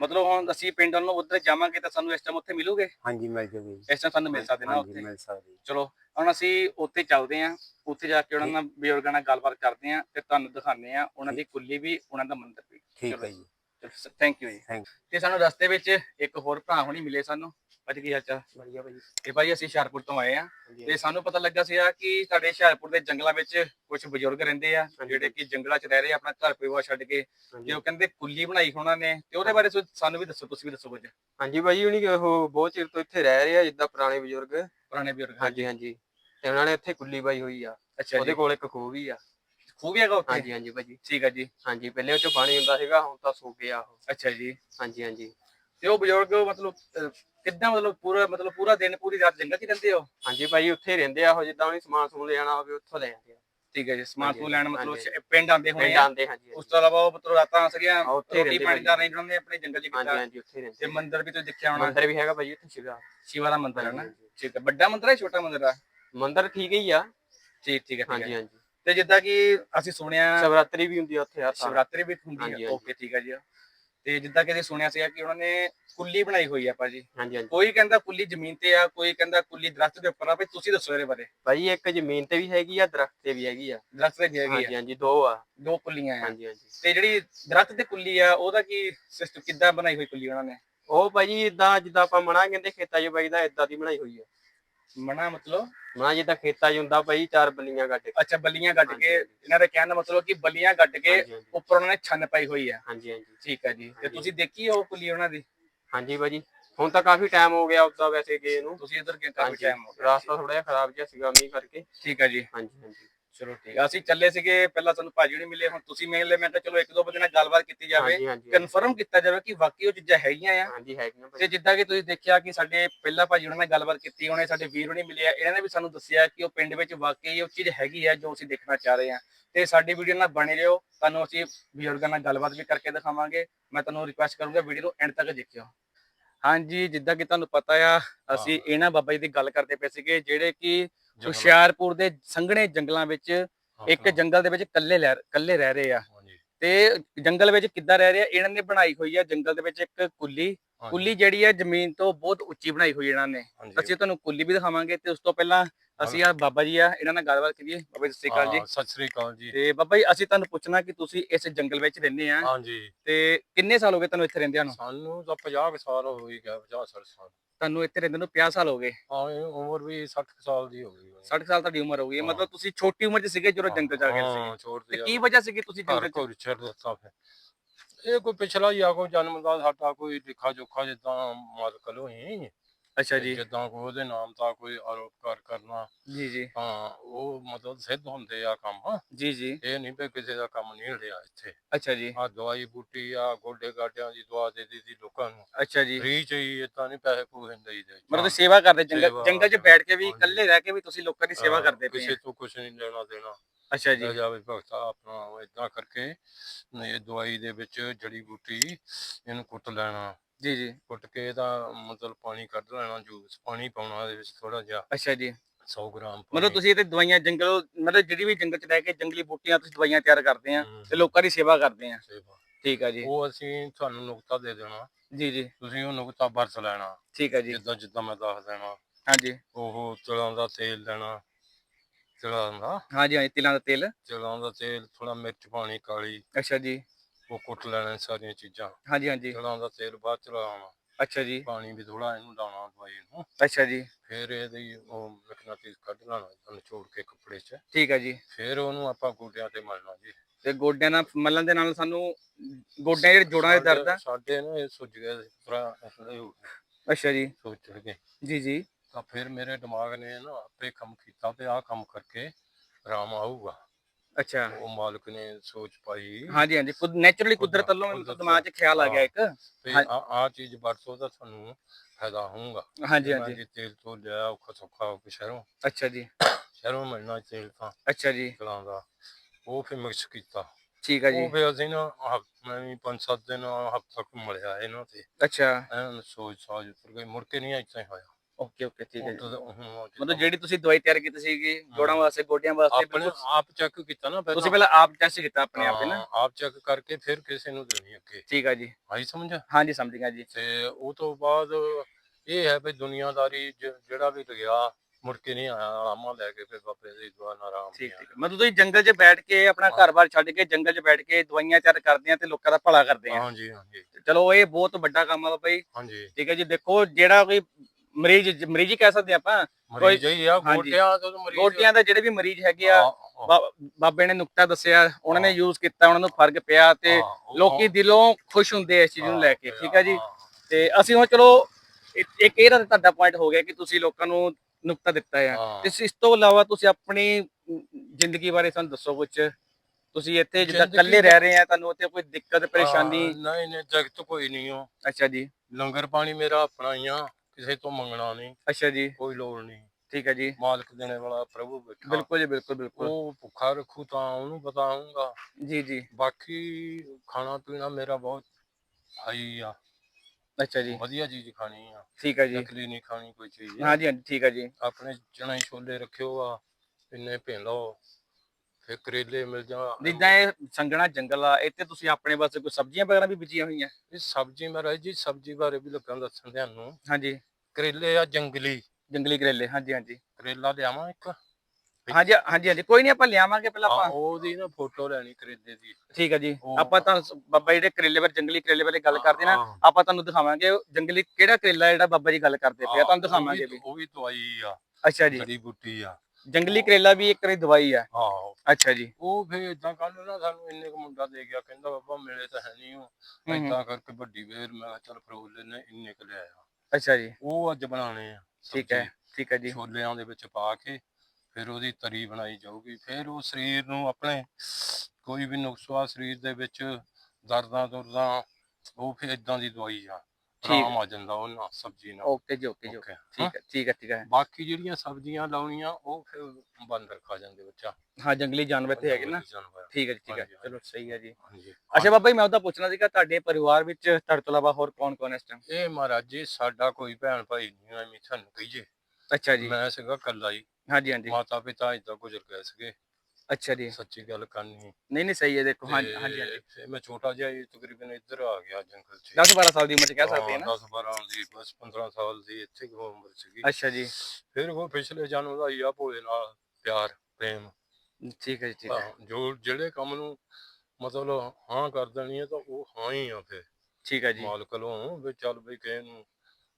ਮਤਲਬ ਹੁਣ ਅਸੀਂ ਪਿੰਡ ਵੱਲੋਂ ਉਧਰ ਜਾਵਾਂਗੇ ਤਾਂ ਸਾਨੂੰ ਇਸ ਟਾਈਮ ਉੱਥੇ ਮਿਲੂਗੇ? ਹਾਂਜੀ ਮਿਲ ਜੂਗੀ। ਜੀ। ਇਸ ਟਾਈਮ ਸਾਨੂੰ ਮਿਲ ਸਕਦੇ ਨਾ ਹਾਂਜੀ ਉੱਥੇ? ਮਿਲ ਸਕਦੀ। ਚਲੋ ਹੁਣ ਅਸੀਂ ਉੱਥੇ ਚੱਲਦੇ ਆਂ ਉੱਥੇ ਜਾ ਕੇ ਉਹਨਾਂ ਨਾਲ ਬਜ਼ੁਰਗਾਂ ਨਾਲ ਗੱਲਬਾਤ ਕਰਦੇ ਆਂ ਤੇ ਤੁਹਾਨੂੰ ਦਿਖਾਉਂਦੇ ਆਂ ਉਹਨਾਂ ਦੀ ਕੁੱਲੀ ਵੀ ਉਹਨਾਂ ਦਾ ਮੰਦਿਰ ਵੀ। ਠੀਕ ਚਲੋ ਹੈ ਜੀ। ਥੈਂਕ ਯੂ ਜੀ। Thank ਤੇ ਸਾਨੂੰ ਰਸਤੇ ਵਿੱਚ ਇੱਕ ਹੋਰ ਭਰਾ ਹੁਣੀ ਮਿਲੇ ਸਾਨੂੰ। ਅੱਜ ਕੀ ਹਾਲ ਚਾਲ ਵਧੀਆ ਭਾਈ ਤੇ ਭਾਈ ਅਸੀਂ ਹੁਸ਼ਿਆਰਪੁਰ ਤੋਂ ਆਏ ਆ। ਤੇ ਸਾਨੂੰ ਪਤਾ ਲੱਗਾ ਸੀਗਾ ਕਿ ਸਾਡੇ ਹੁਸ਼ਿਆਰਪੁਰ ਦੇ ਜੰਗਲਾਂ ਵਿੱਚ ਕੁਝ ਬਜ਼ੁਰਗ ਰਹਿੰਦੇ ਆ। ਜਿਹੜੇ ਕਿ ਜੰਗਲਾਂ 'ਚ ਰਹਿ ਰਹੇ ਆ ਆਪਣਾ ਘਰ ਪਰਿਵਾਰ ਛੱਡ ਕੇ। ਤੇ ਉਹ ਕਹਿੰਦੇ ਕੁੱਲੀ ਬਣਾਈ ਉਹਨਾਂ ਨੇ। ਤੇ ਉਹਦੇ ਬਾਰੇ ਸੋ- ਸਾਨੂੰ ਵੀ ਦੱਸੋ ਤੁਸੀਂ ਵੀ ਦੱਸੋ ਕੁਝ। ਹਾਂਜੀ ਭਾਈ ਉਹਨੀ ਉਹ ਬਹੁਤ ਚਿਰ ਤੋਂ ਇੱਥੇ ਰਹਿ ਰਹੇ ਆ ਜਿੱਦਾਂ ਪੁਰਾਣੇ ਬਜ਼ੁਰਗ। ਪੁਰਾਣੇ ਬਜ਼ੁਰਗ ਹਾਂਜੀ। ਹਾਂਜੀ ਤੇ ਉਹਨਾਂ ਨੇ ਇੱਥੇ ਕੁੱਲੀ ਬਾਈ ਹੋਈ ਆ। ਅੱਛਾ ਉਹਦੇ ਕੋਲ ਇੱਕ ਖੂਹ ਵੀ ਆ। ਖੂਹ ਵੀ ਹੈਗਾ ਉੱਥੇ? ਹਾਂਜੀ ਹਾਂਜੀ ਭਾਜੀ। ਠੀਕ ਆ ਜੀ। ਹਾਂਜੀ ਪਹਿਲੇ ਉਹ ਚ ਪਾਣੀ ਹੁੰਦਾ ਸੀਗਾ ਹੁਣ ਤਾਂ ਸੁੱਕ ਗਿਆ ਉਹ। ਅੱਛਾ ਜੀ। ਹਾਂਜੀ ਹਾਂਜੀ। ਤੇ ਉਹ ਬਜ਼ੁਰਗ ਮਤਲਬ ਅਹ, ਕਿੱਦਾਂ ਮਤਲਬ ਪੂਰਾ ਮਤਲਬ ਪੂਰਾ ਦਿਨ ਪੂਰੀ ਰਾਤ ਜੰਗਲ 'ਚ ਹੀ ਰਹਿੰਦੇ ਹੋ? ਹਾਂਜੀ ਭਾਈ ਉੱਥੇ ਹੀ ਰਹਿੰਦੇ ਆ ਉਹ ਜਿੱਦਾਂ ਉਹਨੇ ਸਮਾਨ ਸਮੂਨ ਲੈਣਾ ਹੋਵੇ ਉੱਥੋਂ ਲੈ ਜਾਂਦੇ ਆ। ਠੀਕ ਹੈ ਜੀ ਸਮਾਨ ਹਾਂਜੀ, ਤੋਂ ਲੈਣ ਮਤਲਬ ਹਾਂਜੀ। ਪਿੰਡ ਆਉਂਦੇ ਹੋਣੇ ਪਿੰਡ ਆ। ਆਉਂਦੇ ਹਾਂਜੀ ਉਸ ਤੋਂ ਇਲਾਵਾ ਉਹ ਮਤਲਬ ਰਾਤਾਂ ਸੀਗੀਆਂ ਹਾਂ, ਉੱਥੇ ਰੋਟੀ ਰਹਿੰਦੇ ਪਾਣੀ ਦਾ। ਅਰੇਂਜ ਹੁੰਦੇ ਆਪਣੇ ਜੰਗਲ 'ਚ ਹਾਂਜੀ ਕੀਤਾ ਹਾਂਜੀ ਉੱਥੇ ਹੀ ਤੇ ਰਹਿੰਦੇ ਮੰਦਿਰ ਵੀ ਤੁਸੀਂ ਦੇਖਿਆ ਹੋਣਾ। ਮੰਦਿਰ ਵੀ ਹੈਗਾ ਭਾਈ ਉੱਥੇ ਸ਼ਿਵਾ ਸ਼ਿਵਾ ਦਾ ਮੰਦਿਰ ਹੈ ਨਾ? ਠੀਕ ਹੈ ਵੱਡਾ ਮੰਦਿਰ ਹੈ ਛੋਟਾ ਮੰਦਿਰ ਹੈ ਮੰਦਿਰ ਠੀਕ ਹੀ ਆ। ਠੀਕ ਠੀਕ ਹੈ ਠੀਕ ਹਾਂਜੀ ਹੈ। ਹਾਂਜੀ ਤੇ ਜਿੱਦਾਂ ਕਿ ਅਸੀਂ ਸੁਣਿਆ ਸ਼ਿਵਰਾਤਰੀ ਵੀ ਹੁੰਦੀ ਆ ਉੱਥੇ ਸਾਲ। ਸ਼ਿਵਰਾਤਰੀ ਵੀ ਹੁੰਦੀ ਹਾਂਜੀ, ਹੈ ਹਾਂਜੀ। ਓਕੇ ਠੀਕ ਹੈ ਜੀ। ਤੇ ਜਿੱਦਾਂ ਕਿ ਅਸੀਂ ਸੁਣਿਆ ਸੀਗਾ ਕਿ ਉਹਨਾਂ ਨੇ ਕੁੱਲੀ ਬਣਾਈ ਹੋਈ ਆ ਭਾਜੀ ਹਾਂਜੀ ਹਾਂਜੀ। ਕੋਈ ਕਹਿੰਦਾ ਕੁੱਲੀ ਜ਼ਮੀਨ ਤੇ ਆ ਕੋਈ ਕਹਿੰਦਾ ਕੁੱਲੀ ਦਰਖਤ ਦੇ ਉੱਪਰ ਆ ਭਾਈ ਤੁਸੀਂ ਦੱਸੋ ਇਹਦੇ ਬਾਰੇ। ਭਾਈ ਇੱਕ ਜ਼ਮੀਨ ਤੇ ਵੀ ਹੈਗੀ ਆ ਦਰਖਤ ਤੇ ਵੀ ਹੈਗੀ ਆ। ਦਰਖਤ ਤੇ ਹੈਗੀ ਹਾਂਜੀ ਆ। ਹਾਂਜੀ ਦੋ ਆ। ਦੋ ਕੁੱਲੀਆਂ ਆ। ਹਾਂਜੀ ਹਾਂਜੀ। ਤੇ ਜਿਹੜੀ ਦਰਖਤ ਤੇ ਕੁੱਲੀ ਆ ਉਹਦਾ ਕੀ ਸਿਸਟਮ ਕਿੱਦਾਂ ਬਣਾਈ ਹੋਈ ਕੁੱਲੀ ਉਹਨਾਂ ਨੇ? ਉਹ ਭਾਜੀ ਇਦਾਂ ਜਿੱਦਾਂ ਆਪਾਂ ਮਣਾ ਕਹਿੰਦੇ ਖੇਤਾਂ 'ਚ ਬਾਈ ਦਾ ਇਦਾਂ ਦੀ ਬਣਾਈ ਹੋਈ ਆ। ਮਣਾ ਮਤਲਬ? ਮਣਾ ਜਿੱਦਾਂ ਖੇਤਾਂ 'ਚ ਹੁੰਦਾ ਭਾਈ ਚਾਰ ਬੱਲੀਆਂ ਕੱਟ ਕੇ। ਅੱਛਾ ਬੱਲੀਆਂ ਗੱਡ ਹਾਂਜੀ, ਕੇ। ਇਹਨਾਂ ਦਾ ਕਹਿਣ ਦਾ ਮਤਲਬ ਕਿ ਬੱਲੀਆਂ ਗੱਡ ਕੇ ਉੱਪਰ ਉਹਨਾਂ ਨੇ ਛੰਨ ਪਾਈ ਹੋਈ ਆ। ਹਾਂਜੀ ਹਾਂਜੀ। ਠੀਕ ਆ ਜੀ। ਤੇ। ਤੁਸੀਂ ਦੇਖੀ ਉਹ ਕੁੱਲੀ ਉਹਨਾਂ ਦੀ? ਹਾਂਜੀ ਭਾਜੀ। ਹੁਣ ਤਾਂ ਕਾਫੀ ਟਾਈਮ ਹੋ ਗਿਆ ਉਦਾਂ ਵੈਸੇ ਗਏ ਨੂੰ। ਤੁਸੀਂ ਇਧਰ ਕਾਫੀ ਹਾਂਜੀ। ਟਾਈਮ ਹੋ ਗਿਆ। ਰਾਸਤਾ ਥੋੜਾ ਜਿਹਾ ਖਰਾਬ ਜਿਹਾ ਸੀਗਾ ਮੀਂਹ ਕਰਕੇ। ਠੀਕ ਆ ਜੀ। ਹਾਂਜੀ ਹਾਂਜੀ। ਚਲੋ ਠੀਕ ਆ। ਅਸੀਂ ਚੱਲੇ ਸੀਗੇ ਪਹਿਲਾਂ ਸਾਨੂੰ ਭਾਜੀ ਨਹੀਂ ਮਿਲੇ ਹੁਣ ਤੁਸੀਂ ਮਿਲ ਲਏ। ਮੈਂ ਕਿਹਾ ਚਲੋ ਇੱਕ ਦੋ ਬੰਦੇ ਨਾਲ ਗੱਲਬਾਤ ਕੀਤੀ ਜਾਵੇ। ਹਾਂਜੀ ਹਾਂਜੀ ਕਨਫਰਮ ਕੀਤਾ ਜਾਵੇ ਕਿ ਵਾਕਈ ਉਹ ਚੀਜ਼ਾਂ ਹੈਗੀਆਂ ਆ। ਹਾਂਜੀ ਹੈਗੀਆਂ ਤੇ ਜਿੱਦਾਂ ਕਿ ਤੁਸੀਂ ਦੇਖਿਆ ਕਿ ਸਾਡੇ ਪਹਿਲਾਂ ਭਾਜੀ ਉਹਨਾਂ ਨਾਲ ਗੱਲਬਾਤ ਕੀਤੀ ਉਹਨੇ ਸਾਡੇ ਵੀਰ ਨਹੀਂ ਮਿਲੇ ਆ। ਇਹਨਾਂ ਨੇ ਵੀ ਸਾਨੂੰ ਦੱਸਿਆ ਕਿ ਉਹ ਪਿੰਡ ਵਿੱਚ ਵਾਕਈ ਉਹ ਚੀਜ਼ ਹੈਗੀ ਆ ਜੋ ਅਸੀਂ ਦੇਖਣਾ ਚਾਹ ਰਹੇ ਹਾਂ ਤੇ ਸਾਡੀ ਵੀਡੀਓ ਨਾਲ ਬਣੇ ਰਹੋ। ਤੁਹਾਨੂੰ ਅਸੀਂ ਬਜ਼ੁਰਗਾਂ ਨਾਲ ਗੱਲਬਾਤ ਵੀ ਕਰਕੇ ਦਿਖਾਵਾਂਗੇ। ਮੈਂ ਤੁਹਾਨੂੰ ਰਿਕੁਐਸਟ ਕਰੂੰਗਾ ਵੀਡੀਓ ਨੂੰ ਐਂਡ ਤੱਕ ਦੇਖਿਓ। ਹਾਂਜੀ ਜਿੱਦਾਂ ਕਿ ਤੁਹਾਨੂੰ ਪਤਾ ਆ ਅਸੀਂ ਇਹਨਾਂ ਬਾਬਾ ਜੀ ਦੀ ਗੱਲ ਕਰਦੇ ਪਏ ਸੀਗੇ ਜਿਹੜੇ ਕਿ ਹੁਸ਼ਿਆਰਪੁਰ ਦੇ ਸੰਘਣੇ ਜੰਗਲਾਂ ਵਿੱਚ ਇੱਕ ਜੰਗਲ ਦੇ ਵਿੱਚ ਇਕੱਲੇ ਲੈ ਇਕੱਲੇ ਰਹਿ ਰਹੇ ਆ। ਤੇ ਜੰਗਲ ਵਿੱਚ ਕਿੱਦਾਂ ਰਹਿ ਰਹੇ ਆ? ਇਹਨਾਂ ਨੇ ਬਣਾਈ ਹੋਈ ਆ ਜੰਗਲ ਦੇ ਵਿੱਚ ਇੱਕ ਕੁੱਲੀ। ਕੁੱਲੀ ਜਿਹੜੀ ਹੈ ਜ਼ਮੀਨ ਤੋਂ ਬਹੁਤ ਉੱਚੀ ਬਣਾਈ ਹੋਈ ਇਹਨਾਂ ਨੇ। ਅਸੀਂ ਤੁਹਾਨੂੰ ਕੁੱਲੀ ਵੀ ਦਿਖਾਵਾਂਗੇ ਤੇ ਉਸ ਤੋਂ ਪਹਿਲਾਂ ਅਸੀਂ ਆ ਬਾਬਾ ਜੀ ਆ ਇਹਨਾਂ ਨਾਲ ਗੱਲਬਾਤ ਕਰੀਏ। ਬਾਬਾ ਜੀ ਸਤਿ ਸ਼੍ਰੀ ਅਕਾਲ ਜੀ। ਹਾਂ, ਸਤਿ ਸ੍ਰੀ ਅਕਾਲ ਜੀ। ਤੇ ਬਾਬਾ ਜੀ ਅਸੀਂ ਤੁਹਾਨੂੰ ਪੁੱਛਣਾ ਕਿ ਤੁਸੀਂ ਇਸ ਜੰਗਲ ਵਿੱਚ ਰਹਿੰਦੇ ਆ। ਹਾਂਜੀ। ਤੇ ਕਿੰਨੇ ਸਾਲ ਹੋ ਗਏ ਤੁਹਾਨੂੰ ਇੱਥੇ ਰਹਿੰਦਿਆਂ ਨੂੰ? ਸਾਨੂੰ ਤਾਂ 50 ਕੁ ਸਾਲ ਹੋ ਹੀ ਗਿਆ 50 60 ਸਾਲ। ਤੁਹਾਨੂੰ ਇੱਥੇ ਰਹਿੰਦੇ ਨੂੰ 50 ਸਾਲ ਹੋ ਗਏ। ਹਾਂ ਉਮਰ ਵੀ 60 ਕੁ ਸਾਲ ਦੀ ਹੋ ਗਈ ਹੋਣੀ। 60 ਸਾਲ ਤੁਹਾਡੀ ਉਮਰ ਹੋ ਗਈ। ਹੈ। ਹਾਂ। ਮਤਲਬ ਤੁਸੀਂ ਛੋਟੀ ਉਮਰ 'ਚ ਸੀਗੇ ਜਦੋਂ ਜੰਗਲ 'ਚ ਆ ਗਏ ਸੀ ਹਾਂ ਤੇ ਕੀ ਵਜ੍ਹਾ ਸੀਗੀ ਤੁਸੀਂ ਜੰਗਲ 'ਚ? ਛੱਡ ਦਿੱਤਾ ਫਿਰ। ਇਹ ਕੋਈ ਪਿਛਲਾ ਹੀ ਆ ਕੋਈ ਜਨਮ ਦਾ ਸਾਡਾ ਕੋਈ ਲਿਖਾ ਜੋਖਾ ਜਿੱਦਾਂ ਮਾਲਕ ਲੋਈ ਅੱਛਾ ਜੀ। ਜਿੱਦਾਂ ਕੋਈ ਉਹਦੇ ਨਾਮ ਦਾ ਕੋਈ ਆਰੋਪ ਕਰ ਕਰਨਾ ਜੀ ਜੀ। ਹਾਂ ਉਹ ਮਤਲਬ ਸਿੱਧ ਹੁੰਦੇ ਆ ਕੰਮ। ਜੀ ਜੀ। ਇਹ ਨਹੀਂ ਵੀ ਕਿਸੇ ਦਾ ਕੰਮ ਨਹੀਂ ਰਿਹਾ ਇੱਥੇ। ਅੱਛਾ ਜੀ। ਆ ਦਵਾਈ ਬੂਟੀ ਆ ਗੋਡੇ ਗਾਡਿਆਂ ਦੀ ਦਵਾ ਦੇ ਦਿੱਤੀ ਲੋਕਾਂ ਨੂੰ। ਅੱਛਾ ਜੀ। ਫ੍ਰੀ ਚ ਹੀ ਇਦਾਂ ਨਹੀਂ ਪੈਸੇ ਪੂਸੇ ਦੇਈਦੇ। ਮਤਲਬ ਤੁਸੀਂ ਸੇਵਾ ਕਰਦੇ ਜੰਗਲ ਜੰਗਲ 'ਚ ਬੈਠ ਕੇ ਵੀ। ਇਕੱਲੇ ਰਹਿ ਕੇ ਵੀ ਤੁਸੀਂ ਲੋਕਾਂ ਦੀ ਸੇਵਾ ਕਰਦੇ ਪਏ ਕਿਸੇ ਤੋਂ ਕੁਝ ਨਹੀਂ ਲੈਣਾ ਦੇਣਾ। ਅੱਛਾ ਜੀ। ਜਾਵੇ ਭਗਤਾ ਆਪਣਾ ਇਦਾਂ ਕਰਕੇ ਇਹ ਦਵਾਈ ਦੇ ਵਿੱਚ ਜੜੀ ਬੂਟੀ ਇਹਨੂੰ ਕੁੱਟ ਲੈਣਾ। ਜੀ ਜੀ। ਕੁੱਟ ਕੇ ਇਹਦਾ ਮਤਲਬ ਪਾਣੀ ਕੱਢ ਲੈਣਾ ਜੂਸ ਪਾਣੀ ਪਾਉਣਾ ਇਹਦੇ ਵਿੱਚ ਥੋੜਾ ਜਿਹਾ। ਅੱਛਾ ਜੀ। 100 ਗ੍ਰਾਮ ਮਤਲਬ। ਤੁਸੀਂ ਇਹ ਤੇ ਦਵਾਈਆਂ ਜੰਗਲ ਮਤਲਬ ਜਿਹੜੀ ਵੀ ਜੰਗਲ 'ਚ ਰਹਿ ਕੇ ਜੰਗਲੀ ਬੂਟੀਆਂ ਤੁਸੀਂ ਦਵਾਈਆਂ ਤਿਆਰ ਕਰਦੇ ਆ ਤੇ ਲੋਕਾਂ ਦੀ ਸੇਵਾ ਕਰਦੇ ਆ। ਠੀਕ ਆ ਜੀ। ਉਹ ਅਸੀਂ ਤੁਹਾਨੂੰ ਨੁਕਤਾ ਦੇ ਦੇਣਾ। ਜੀ ਜੀ। ਤੁਸੀਂ ਉਹ ਨੁਕਤਾ ਵਰਤ ਲੈਣਾ। ਠੀਕ ਆ ਜੀ। ਜਿੱਦਾਂ ਜਿੱਦਾਂ ਮੈਂ ਦੱਸ ਦੇਣਾ। ਹਾਂਜੀ। ਉਹ ਤਿਲਾਂ ਦਾ ਤੇਲ ਲੈਣਾ। ਤਿਲਾਂ ਦਾ? ਹਾਂਜੀ ਹਾਂਜੀ ਤਿਲਾਂ ਦਾ ਤੇਲ। ਤਿਲਾਂ ਦਾ ਤੇਲ ਥੋੜਾ ਮਿਰਚ ਪਾਣੀ ਕਾਲੀ। ਅੱਛਾ ਜੀ। ਉਹ ਕੁੱਟ ਲੈਣਾ ਸਾਰੀਆਂ ਚੀਜ਼ਾਂ। ਹਾਂਜੀ ਹਾਂਜੀ। ਤਿਲਾਂ ਦਾ ਤੇਲ ਬਾਅਦ ਚ ਲਾਉਣਾ। ਅੱਛਾ ਜੀ। ਪਾਣੀ ਵੀ ਥੋੜਾ ਇਹਨੂੰ ਲਾਉਣਾ ਦਵਾਈ ਨੂੰ। ਅੱਛਾ ਜੀ। ਫਿਰ ਇਹਦੀ ਉਹ ਮੈਗਨੇਟਿਕ ਕੱਢ ਲੈਣਾ ਇਹਨੂੰ ਨਿਚੋੜ ਕੇ ਕੱਪੜੇ 'ਚ। ਠੀਕ ਆ ਜੀ। ਫਿਰ ਉਹਨੂੰ ਆਪਾਂ ਗੋਡਿਆਂ ਤੇ ਮਲਣਾ ਜੀ। ਤੇ ਗੋਡਿਆਂ ਨਾਲ ਮਲਣ ਦੇ ਨਾਲ ਸਾਨੂੰ ਗੋਡਿਆਂ ਦੇ ਜੋੜਾਂ ਦੇ ਦਰਦ ਆ? ਸਾਡੇ- ਨਾ ਇਹ ਸੁੱਜ ਗਏ ਸੀ, ਪੂਰਾ ਹੋ ਅੱਛਾ ਜੀ। ਸੁੱਜ ਗਏ। ਜੀ ਜੀ। ਤਾਂ ਫਿਰ ਮੇਰੇ ਦਿਮਾਗ ਨੇ ਨਾ ਆਪੇ ਕੰਮ ਕੀਤਾ ਤੇ ਆਹ ਕੰਮ ਕਰਕੇ ਆਰਾਮ ਆਊਗਾ। ਅੱਛਾ। ਉਹ ਮਾਲਕ ਨੇ ਸੋਚ ਪਾਈ। ਹਾਂਜੀ ਹਾਂਜੀ। ਨੇਚਰਲੀ ਕੁਦਰਤ ਵੱਲੋਂ ਕੁਦਰਤ ਦਿਮਾਗ 'ਚ ਖਿਆਲ ਆ ਗਿਆ ਇੱਕ। ਤੇ ਹਾਂ- ਆ ਆ ਚੀਜ਼ ਵਰਤੋ ਤਾਂ ਤੁਹਾਨੂੰ ਫਾਇਦਾ ਹੋਊਗਾ। ਹਾਂਜੀ ਹਾਂਜੀ। ਤੇਲ ਤੋਂ ਲਿਆ ਔਖਾ ਸੌਖਾ ਹੋ ਕੇ ਸ਼ਹਿਰੋਂ। ਅੱਛਾ ਜੀ। ਸ਼ਹਿਰੋਂ ਮਿਲਣਾ ਤੇਲ ਤਾਂ। ਅੱਛਾ ਜੀ। ਤਲਾਂ ਦਾ। ਉਹ ਫਿਰ ਮਿਕਸ ਕੀਤਾ। ਠੀਕ ਆ ਜੀ। ਉਹ ਫਿਰ ਅਸੀਂ ਨਾ ਮੈਂ ਵੀ ਪੰਜ ਸੱਤ ਦਿਨ ਹਫ਼ਤਾ ਕੁ ਮਿਲਿਆ ਇਹਨਾਂ ਤੇ। ਅੱਛਾ। ਐਨ ਸੋਚ ਸਾਜ ਉੱਪਰ ਗਈ ਮੁੜ ਕੇ ਨਹੀਂ ਇੱਥੇ ਹੋਇਆ। ਓਕੇ ਓਕੇ ਠੀਕ ਹੈ ਜੀ। ਮਤਲਬ ਜਿਹੜੀ ਤੁਸੀਂ ਦਵਾਈ ਤਿਆਰ ਕੀਤੀ ਸੀਗੀ ਜੋੜਾਂ ਵਾਸਤੇ ਗੋਡਿਆਂ ਵਾਸਤੇ ਆਪਣੇ ਬਿਲਕੁਲ- ਆਪ ਚੈੱਕ ਕੀਤਾ ਨਾ ਤੁਸੀਂ ਪਹਿਲਾਂ। ਆਪ ਟੈਸਟ ਕੀਤਾ ਆਪਣੇ ਆਪ ਹੀ ਨਾ? ਹਾਂ, ਆਪ ਚੈੱਕ ਕਰਕੇ ਫਿਰ ਕਿਸੇ ਨੂੰ ਦੇਣੀ ਅੱਗੇ। ਠੀਕ ਆ ਜੀ। ਆਈ ਸਮਝ? ਹਾਂਜੀ ਸਮਝ ਗਿਆ ਜੀ। ਤੇ ਉਹ ਤੋਂ ਬਾਅਦ ਇਹ ਹੈ ਵੀ ਦੁਨੀਆਦਾਰੀ ਜ- ਜਿਹੜਾ ਵੀ ਲੱਗਿਆ ਮੁੜ ਕੇ ਨਹੀਂ ਆਇਆ ਆਰਾਮਾ ਲੈ ਕੇ ਫਿਰ ਬਾਬੇ ਦੀ ਦੁਆ ਨਾਲ ਆਰਾਮ ਠੀਕ ਠੀਕ। ਮਤਲਬ ਤੁਸੀਂ ਜੰਗਲ 'ਚ ਬੈਠ ਕੇ ਆਪਣਾ ਹਾਂ। ਘਰ-ਬਾਰ ਛੱਡ ਕੇ ਜੰਗਲ 'ਚ ਬੈਠ ਕੇ ਦਵਾਈਆਂ ਤਿਆਰ ਕਰਦੇ ਆ ਤੇ ਲੋਕਾਂ ਦਾ ਭਲਾ ਕਰਦੇ। ਆ। ਹਾਂਜੀ ਹਾਂਜੀ। ਚਲੋ ਇਹ ਬਹੁਤ ਵੱਡਾ ਕੰਮ ਆ ਜੀ। ਹਾਂਜੀ। ਠੀਕ ਹੈ ਜੀ ਦੇਖੋ ਜਿਹੜਾ ਕੋਈ ਮਰੀਜ਼ ਮਰੀਜ਼ ਹੀ ਕਹਿ ਸਕਦੇ ਆਪਾਂ। ਮਰੀਜ਼ ਹੀ ਆ ਹਾਂਜੀ। ਗੋਟਿਆਂ ਤੋਂ ਤਾਂ ਮਰੀਜ਼ ਗੋਡਿਆਂ ਦੇ ਜਿਹੜੇ ਵੀ ਮਰੀਜ਼ ਹੈਗੇ ਆ ਹਾਂ, ਹਾਂ, ਬਾ- ਬਾਬੇ ਨੇ ਨੁਕਤਾ ਦੱਸਿਆ ਉਹਨਾਂ ਨੇ। ਯੂਜ਼ ਕੀਤਾ ਉਹਨਾਂ ਨੂੰ ਫ਼ਰਕ ਪਿਆ ਤੇ ਹਾਂ, ਉਹ- ਲੋਕੀ ਦਿਲੋਂ ਖੁਸ਼ ਹੁੰਦੇ ਆ ਇਸ ਚੀਜ਼ ਨੂੰ ਲੈ ਕੇ ਠੀਕ ਹੈ ਜੀ? ਹਾਂ, ਤੇ ਅਸੀਂ ਹੁਣ ਚਲੋ ਇੱਕ ਇੱਕ ਇਹਦਾ ਤਾਂ ਤੁਹਾਡਾ ਪੁਆਇੰਟ ਹੋ ਗਿਆ ਕਿ ਤੁਸੀਂ ਲੋਕਾਂ ਨੂੰ ਨੁਕਤਾ ਦਿੱਤਾ ਆ। ਹਾਂ। ਤੇ ਇਸ ਤੋਂ ਇਲਾਵਾ ਤੁਸੀਂ ਆਪਣੀ ਅਮ, ਜ਼ਿੰਦਗੀ ਬਾਰੇ ਸਾਨੂੰ ਦੱਸੋ ਕੁਝ ਤੁਸੀਂ ਇੱਥੇ ਜਿੱਦਾਂ ਜ਼ਿੰਦਗੀ ਇਕੱਲੇ ਰਹਿ ਰਹੇ ਆ ਤੁਹਾਨੂੰ ਉੱਥੇ ਕੋਈ ਦਿੱਕਤ ਪਰੇਸ਼ਾਨੀ? ਹਾਂ, ਨਹੀਂ ਨਹੀਂ ਜਗਤ ਕੋਈ ਨਹੀਂ ਹੋ ਅੱਛਾ ਜੀ। ਲੰਗਰ ਪਾਣੀ ਮੇਰਾ ਆਪਣਾ ਹੀ ਆ। ਕਿਸੇ ਤੋਂ ਮੰਗਣਾ ਨਹੀਂ ਅੱਛਾ ਜੀ। ਕੋਈ ਲੋੜ ਨਹੀਂ। ਠੀਕ ਹੈ ਜੀ। ਮਾਲਕ ਦੇਣੇ ਵਾਲਾ ਪ੍ਰਭੂ ਬੈਠਾ। ਬਿਲਕੁਲ ਜੀ ਬਿਲਕੁਲ ਬਿਲਕੁਲ। ਉਹ ਭੁੱਖਾ ਰੱਖੂ ਤਾਂ ਉਹਨੂੰ ਬਤਾਉਂਗਾ ਜੀ ਜੀ। ਬਾਕੀ ਖਾਣਾ ਪੀਣਾ ਮੇਰਾ ਬਹੁਤ ਹਾਈ ਆ। ਅੱਛਾ ਜੀ। ਵਧੀਆ ਚੀਜ਼ ਖਾਣੀ ਆ। ਠੀਕ ਹੈ ਜੀ। ਨਕਲੀ ਨਹੀਂ ਖਾਣੀ ਕੋਈ ਚੀਜ਼। ਹਾਂਜੀ ਹਾਂਜੀ ਠੀਕ ਹੈ ਜੀ। ਆਪਣੇ ਚਣੇ ਛੋਲੇ ਰੱਖਿਓ ਆ ਇੰਨੇ ਭੇ ਲਓ ਫਿਰ ਕਰੇਲੇ ਮਿਲ ਜਾ। ਜਿੱਦਾਂ ਇਹ ਸੰਗਣਾ ਜੰਗਲ ਆ ਇੱਥੇ ਤੁਸੀਂ ਆਪਣੇ ਵਾਸਤੇ ਕੋਈ ਸਬਜ਼ੀਆਂ ਵਗੈਰਾ ਵੀ ਬੀਜੀਆਂ ਹੋਈਆਂ? ਇਹ ਸਬਜ਼ੀ ਮੈਂ ਰਾਜ ਜੀ ਸਬਜ਼ੀ ਬਾਰੇ ਵੀ ਲੱਗਾ ਦੱਸਣ ਤੁਹਾਨੂੰ ਹਾਂਜੀ ਕਰੇਲੇ ਆ ਜੰਗਲੀ। ਜੰਗਲੀ ਕਰੇਲੇ ਹਾਂਜੀ ਹਾਂਜੀ। ਕਰੇਲਾ ਲਿਆਵਾਂ ਇੱਕ। ਹਾਂਜੀ ਹਾਂਜੀ ਹਾਂਜੀ ਕੋਈ ਨਹੀਂ ਆਪਾਂ ਲਿਆਵਾਂਗੇ ਪਹਿਲਾਂ ਆਪਾਂ। ਉਹਦੀ ਨਾ ਫੋਟੋ ਲੈਣੀ ਕਰੇਲੇ ਦੀ। ਠੀਕ ਹੈ ਜੀ। ਆਪਾਂ ਤਾਂ ਬਾਬਾ ਜੀ ਦੇ ਕਰੇਲੇ ਬਾਰੇ ਜੰਗਲੀ ਕਰੇਲੇ ਬਾਰੇ ਗੱਲ ਕਰਦੇ ਨਾ ਆਪਾਂ ਤੁਹਾਨੂੰ ਦਿਖਾਵਾਂਗੇ ਜੰਗਲੀ ਕਿਹੜਾ ਕਰੇਲਾ ਜਿਹੜਾ ਬਾਬਾ ਜੀ ਗੱਲ ਕਰਦੇ ਪਏ ਆ ਤੁਹਾਨੂੰ ਦਿਖਾਵਾਂਗੇ ਵੀ। ਉਹ ਵੀ ਦਵਾਈ ਆ ਅੱਛਾ ਜੀ। ਜੜੀ ਬੂਟੀ ਆ। ਜੰਗਲੀ ਕਰੇਲਾ ਵੀ ਇੱਕ ਤਰ੍ਹਾਂ ਦੀ ਦਵਾਈ ਆ। ਆਹੋ ਅੱਛਾ ਜੀ। ਉਹ ਫੇਰ ਇਦਾਂ ਕੱਲ ਨਾ ਸਾਨੂੰ ਇੰਨੇ ਕੁ ਮੁੰਡਾ ਦੇ ਗਿਆ ਕਹਿੰਦਾ ਬਾਬਾ ਮਿਲੇ ਤਾਂ ਹੈ ਨਹੀਂ ਉਹ। ਇਦਾਂ ਕਰਕੇ ਵੱਡੀ ਵੇਰ ਮੈਂ ਚੱਲ ਫਰੋਲ ਲੈਨੇ ਇੰਨੇ ਕੁ ਲਿਆਇਆ ਅੱਛਾ ਜੀ ਉਹ ਅੱਜ ਬਣਾਣੇ ਆ ਠੀਕ ਹੈ। ਠੀਕ ਹੈ ਜੀ ਛੋਲਿਆਂ ਦੇ ਵਿੱਚ ਪਾ ਕੇ ਫਿਰ ਉਹਦੀ ਤਰੀ ਬਣਾਈ ਜਾਊਗੀ ਫਿਰ ਉਹ ਸਰੀਰ ਨੂੰ ਆਪਣੇ ਕੋਈ ਵੀ ਨੁਕਸਾ ਸਰੀਰ ਦੇ ਵਿੱਚ ਦਰਦਾਂ ਦੁਰਦਾਂ ਉਹ ਫਿਰ ਇਦਾਂ ਦੀ ਦਵਾਈ ਆ। ਆਰਾਮ ਆ ਜਾਂਦਾ ਉਹ ਨਾਲ ਸਬਜ਼ੀ ਨਾਲ। ਓਕੇ ਜੀ ਓਕੇ ਜੀ ਠੀਕ ਹੈ। ਠੀਕ ਹੈ ਠੀਕ ਹੈ। ਬਾਕੀ ਜਿਹੜੀਆਂ ਸਬਜ਼ੀਆਂ ਲਾਉਣੀਆਂ ਉਹ ਫਿਰ ਬੰਦਰ ਖਾ ਜਾਂਦੇ ਬੱਚਾ। ਹਾਂ ਜੰਗਲੀ ਜਾਨਵਰ ਤੇ ਹੈਗੇ ਨਾ। ਜਾਨਵਰ। ਠੀਕ ਹੈ ਜੀ ਠੀਕ ਹੈ। ਹਾਂਜੀ। ਚਲੋ ਸਹੀ ਹੈ ਜੀ। ਹਾਂਜੀ। ਅੱਛਾ ਬਾਬਾ ਜੀ ਮੈਂ ਉਹਦਾ ਪੁੱਛਣਾ ਸੀਗਾ ਤੁਹਾਡੇ ਪਰਿਵਾਰ ਵਿੱਚ ਤੁਹਾਡੇ ਤੋਂ ਇਲਾਵਾ ਹੋਰ ਕੌਣ ਕੌਣ ਹੈ ਇਸ ਟਾਈਮ ਇਹ ਮਹਾਰਾਜ ਜੀ ਸਾਡਾ ਕੋਈ ਭੈਣ ਭਾਈ ਨਹੀਂ ਐਵੇਂ ਤੁਹਾਨੂੰ ਕਹੀਏ। ਅੱਛਾ ਜੀ। ਮੈਂ ਸੀਗਾ ਕੱਲਾ ਹੀ। ਹਾਂਜੀ ਹਾਂਜੀ। ਮਾਤਾ ਪਿਤਾ ਇਦਾਂ ਗੁਜ਼ਰ ਗਏ ਸੀਗੇ। ਅੱਛਾ ਜੀ। ਸੱਚੀ ਗੱਲ ਕਰਨੀ। ਨਹੀਂ ਨਹੀਂ ਸਹੀ ਹੈ ਦੇਖੋ ਤੇ ਹਾਂਜੀ ਹਾਂਜੀ। ਫਿਰ ਮੈਂ ਛੋਟਾ ਜਿਹਾ ਹੀ ਤਕਰੀਬਨ ਇੱਧਰ ਆ ਗਿਆ ਜੰਗਲ 'ਚ। 10 12 ਸਾਲ ਦੀ ਉਮਰ ਚ ਕਹਿ ਸਕਦੇ ਹਾਂ ਨਾ। 10 12 ਦੀ ਬਸ 15 ਸਾਲ ਦੀ ਇੱਥੇ ਕੁ ਉਮਰ ਸੀਗੀ। ਅੱਛਾ ਜੀ। ਫਿਰ ਉਹ ਪਿਛਲੇ ਜਨਮ ਦਾ ਹੀ ਆ ਭੋਲੇ ਨਾਲ ਪਿਆਰ ਪ੍ਰੇਮ। ਠੀਕ ਹੈ ਜੀ ਠੀਕ ਹੈ। ਹਾਂ, ਜੋ ਜਿਹੜੇ ਕੰਮ ਨੂੰ ਮਤਲਬ ਹਾਂ ਕਰ ਦੇਣੀ ਹੈ ਤਾਂ ਉਹ ਹਾਂ ਹੀ ਆ ਫਿਰ। ਠੀਕ ਹੈ ਜੀ। ਮਾਲਕ ਵੱਲੋਂ ਵੀ ਚੱਲ ਵੀ ਕਿਸੇ ਨੂੰ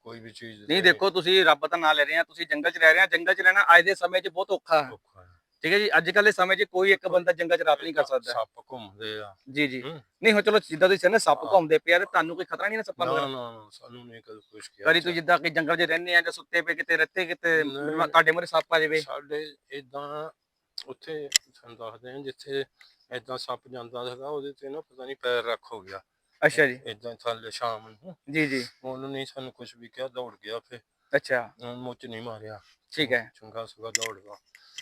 ਕੋਈ ਵੀ ਚੀਜ਼ ਨਹੀਂ ਦੇਖੋ ਤੁਸੀਂ ਰੱਬ ਦਾ ਨਾਮ ਲੈ ਰਹੇ ਆ ਤੁਸੀਂ ਜੰਗਲ 'ਚ ਰਹਿ ਰਹੇ ਆ। ਜੰਗਲ 'ਚ ਰਹਿਣਾ ਅੱਜ ਦੇ ਸਮੇਂ 'ਚ ਬਹੁਤ ਔਖਾ। ਹੈ ਔਖਾ ਹੈ। ਠੀਕ ਹੈ ਜੀ ਅੱਜ ਕੱਲ੍ਹ ਦੇ ਸਮੇਂ 'ਚ ਕੋਈ ਇੱਕ ਬੰਦਾ ਜੰਗਲ 'ਚ ਰਾਤ ਨਹੀਂ ਕਰ ਸਕਦਾ। ਸੱਪ ਘੁੰਮਦੇ ਆ। ਜੀ ਜੀ। ਹੂੰ। ਨਹੀਂ ਹੁਣ ਚਲੋ ਜਿੱਦਾਂ ਤੁਸੀਂ ਕਹਿੰਦੇ ਸੱਪ ਹਾਂ। ਘੁੰਮਦੇ ਪਿਆ ਤੇ ਤੁਹਾਨੂੰ ਕੋਈ ਖਤਰਾ ਨਹੀਂ ਨਾ ਸੱਪਾਂ ਨਾ ਦਾ ਨਾ ਨਾ, ਸਾਨੂੰ ਨਹੀਂ ਕਦੇ ਕੁਝ ਕਿਹਾ ਕਦੀ ਤੁਸੀਂ ਜਿੱਦਾਂ ਕਿ ਜੰਗਲ 'ਚ ਰਹਿੰਦੇ ਆ ਜਾਂ ਸੁੱਤੇ ਪਏ ਕਿਤੇ ਰੱਤੇ ਕਿਤੇ ਨਹੀਂ। ਤੁਹਾਡੇ ਮੂਹਰੇ ਸੱਪ ਆ ਜਾਵੇ। ਸਾਡੇ ਇਦਾਂ ਉੱਥੇ ਸਾਨੂੰ ਦੱਸਦੇ ਆ ਜਿੱਥੇ ਇਦਾਂ ਸੱਪ ਜਾਂਦਾ ਸੀਗਾ ਉਹਦੇ ਤੇ ਨਾ ਪਤਾ ਨਹੀਂ ਪੈਰ ਰੱਖ ਹੋ ਗਿਆ। ਅੱਛਾ ਜੀ। ਇਦਾਂ ਥੱਲੇ ਸ਼ਾਮ ਨੂੰ। ਜੀ ਜੀ। ਉਹਨੂੰ ਨਹੀਂ ਸਾਨੂੰ ਕੁਝ ਵੀ ਕਿਹਾ ਦੌੜ ਗਿਆ ਫਿਰ ਅੱਛਾ। ਮੁੱਚ ਨਹੀਂ ਮਾਰਿਆ। ਠੀਕ ਹੈ। ਚੰਗਾ ਸੁਗਾ ਦੌੜ ਗਿਆ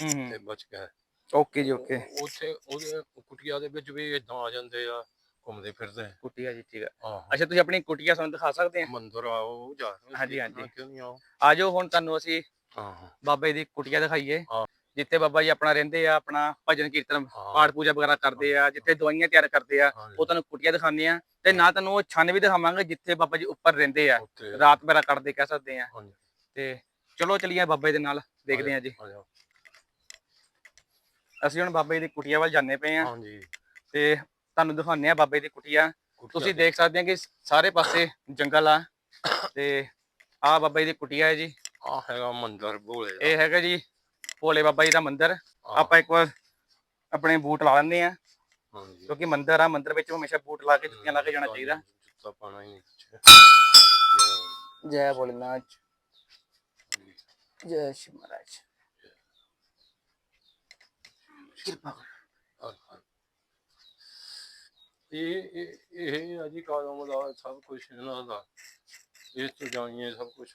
ਹੂੰ ਤੇ ਬਚ ਗਿਆ। ਓਕੇ ਜੀ ਓਕੇ। ਉੱਥੇ ਉਹਦੇ ਕੁਟੀਆ ਦੇ ਵਿੱਚ ਵੀ ਇਦਾਂ ਆ ਜਾਂਦੇ ਆ ਘੁੰਮਦੇ ਫਿਰਦੇ। ਕੁਟੀਆ ਜੀ ਠੀਕ ਹੈ। ਅੱਛਾ ਤੁਸੀਂ ਆਪਣੀ ਕੁਟੀਆ ਸਾਨੂੰ ਦਿਖਾ ਸਕਦੇ ਆ? ਮੰਦਰ ਆਓ ਜਾ ਹਾਂਜੀ, ਹਾਂਜੀ। ਕਿਉਂ ਨਹੀਂ ਆਓ? ਆਜੋ ਹੁਣ ਤੁਹਾਨੂੰ ਅਸੀਂ ਬਾਬਾ ਜੀ ਦੀ ਕੁਟੀਆ ਦਿਖਾਈਏ। ਜਿੱਥੇ ਬਾਬਾ ਜੀ ਆਪਣਾ ਰਹਿੰਦੇ ਆ ਆਪਣਾ ਭਜਨ ਕੀਰਤਨ। ਪਾਠ ਪੂਜਾ ਵਗੈਰਾ ਕਰਦੇ ਆ ਜਿੱਥੇ ਦਵਾਈਆਂ ਤਿਆਰ ਕਰਦੇ ਆ। ਉਹ ਤੁਹਾਨੂੰ ਕੁਟੀਆ ਦਿਖਾਉਂਦੇ ਆ। ਤੇ ਨਾ ਤੁਹਾਨੂੰ ਉਹ ਛੰਨ ਵੀ ਦਿਖਾਵਾਂਗੇ ਜਿੱਥੇ ਬਾਬਾ ਜੀ ਉੱਪਰ ਰਹਿੰਦੇ ਆ। ਰਾਤ ਬੇਰਾ ਕੱਢਦੇ ਕਹਿ ਸਕਦੇ ਆ। ਹਾਂਜੀ। ਤੇ ਚਲੋ ਚਲੀਏ ਬਾਬਾ ਜੀ ਦੇ ਨਾਲ ਦੇਖਦੇ ਆ ਜੀ। ਆ। ਅਸੀਂ ਹੁਣ ਬਾਬਾ ਜੀ ਦੀ ਕੁਟੀਆ ਵੱਲ ਜਾਂਦੇ ਪਏ ਆ ਹਾਂਜੀ। ਤੇ ਤੁਹਾਨੂੰ ਦਿਖਾਉਂਦੇ ਆ ਬਾਬਾ ਜੀ ਦੀ ਕੁਟੀਆ। ਤੁਸੀਂ ਦੇਖ ਸਕਦੇ ਆ ਕਿ ਸਾਰੇ ਪਾਸੇ ਜੰਗਲ ਆ। ਤੇ ਆ ਬਾਬਾ ਜੀ ਦੀ ਕੁਟੀਆ ਹੈ ਜੀ। ਆਹ ਹੈਗਾ ਮੰਦਰ ਭੋਲੇ ਦਾ। ਇਹ ਹੈਗਾ ਜੀ ਭੋਲੇ ਬਾਬਾ ਜੀ ਦਾ ਮੰਦਿਰ। ਆਪਾਂ ਇੱਕ ਵਾਰ ਆਪਣੇ ਬੂਟ ਲਾ ਲੈਂਦੇ ਆ ਕਿਉਂਕਿ ਮੰਦਿਰ ਆ ਮੰਦਿਰ ਵਿੱਚ ਹਮੇਸ਼ਾ ਬੂਟ ਲਾ ਕੇ ਜੁੱਤੀਆਂ ਲਾ ਕੇ ਜਾਣਾ ਚਾਹੀਦਾ। ਜੁੱਤਾ ਪਾਣਾ ਹੀ ਨਹੀਂ ਜੈ ਭੋਲੇਨਾਥ। ਜੈ ਸ਼ਿਵ ਮਹਾਰਾਜ ਕਿਰਪਾ ਕਰੋ। ਇਹ ਇਹ ਇਹ ਅਜੀ ਕਾਲਮ ਦਾ ਸਭ ਕੁਝ ਇਹਨਾਂ ਦਾ ਇਸ ਤੋਂ ਜਾਣੀਏ ਸਭ ਕੁਝ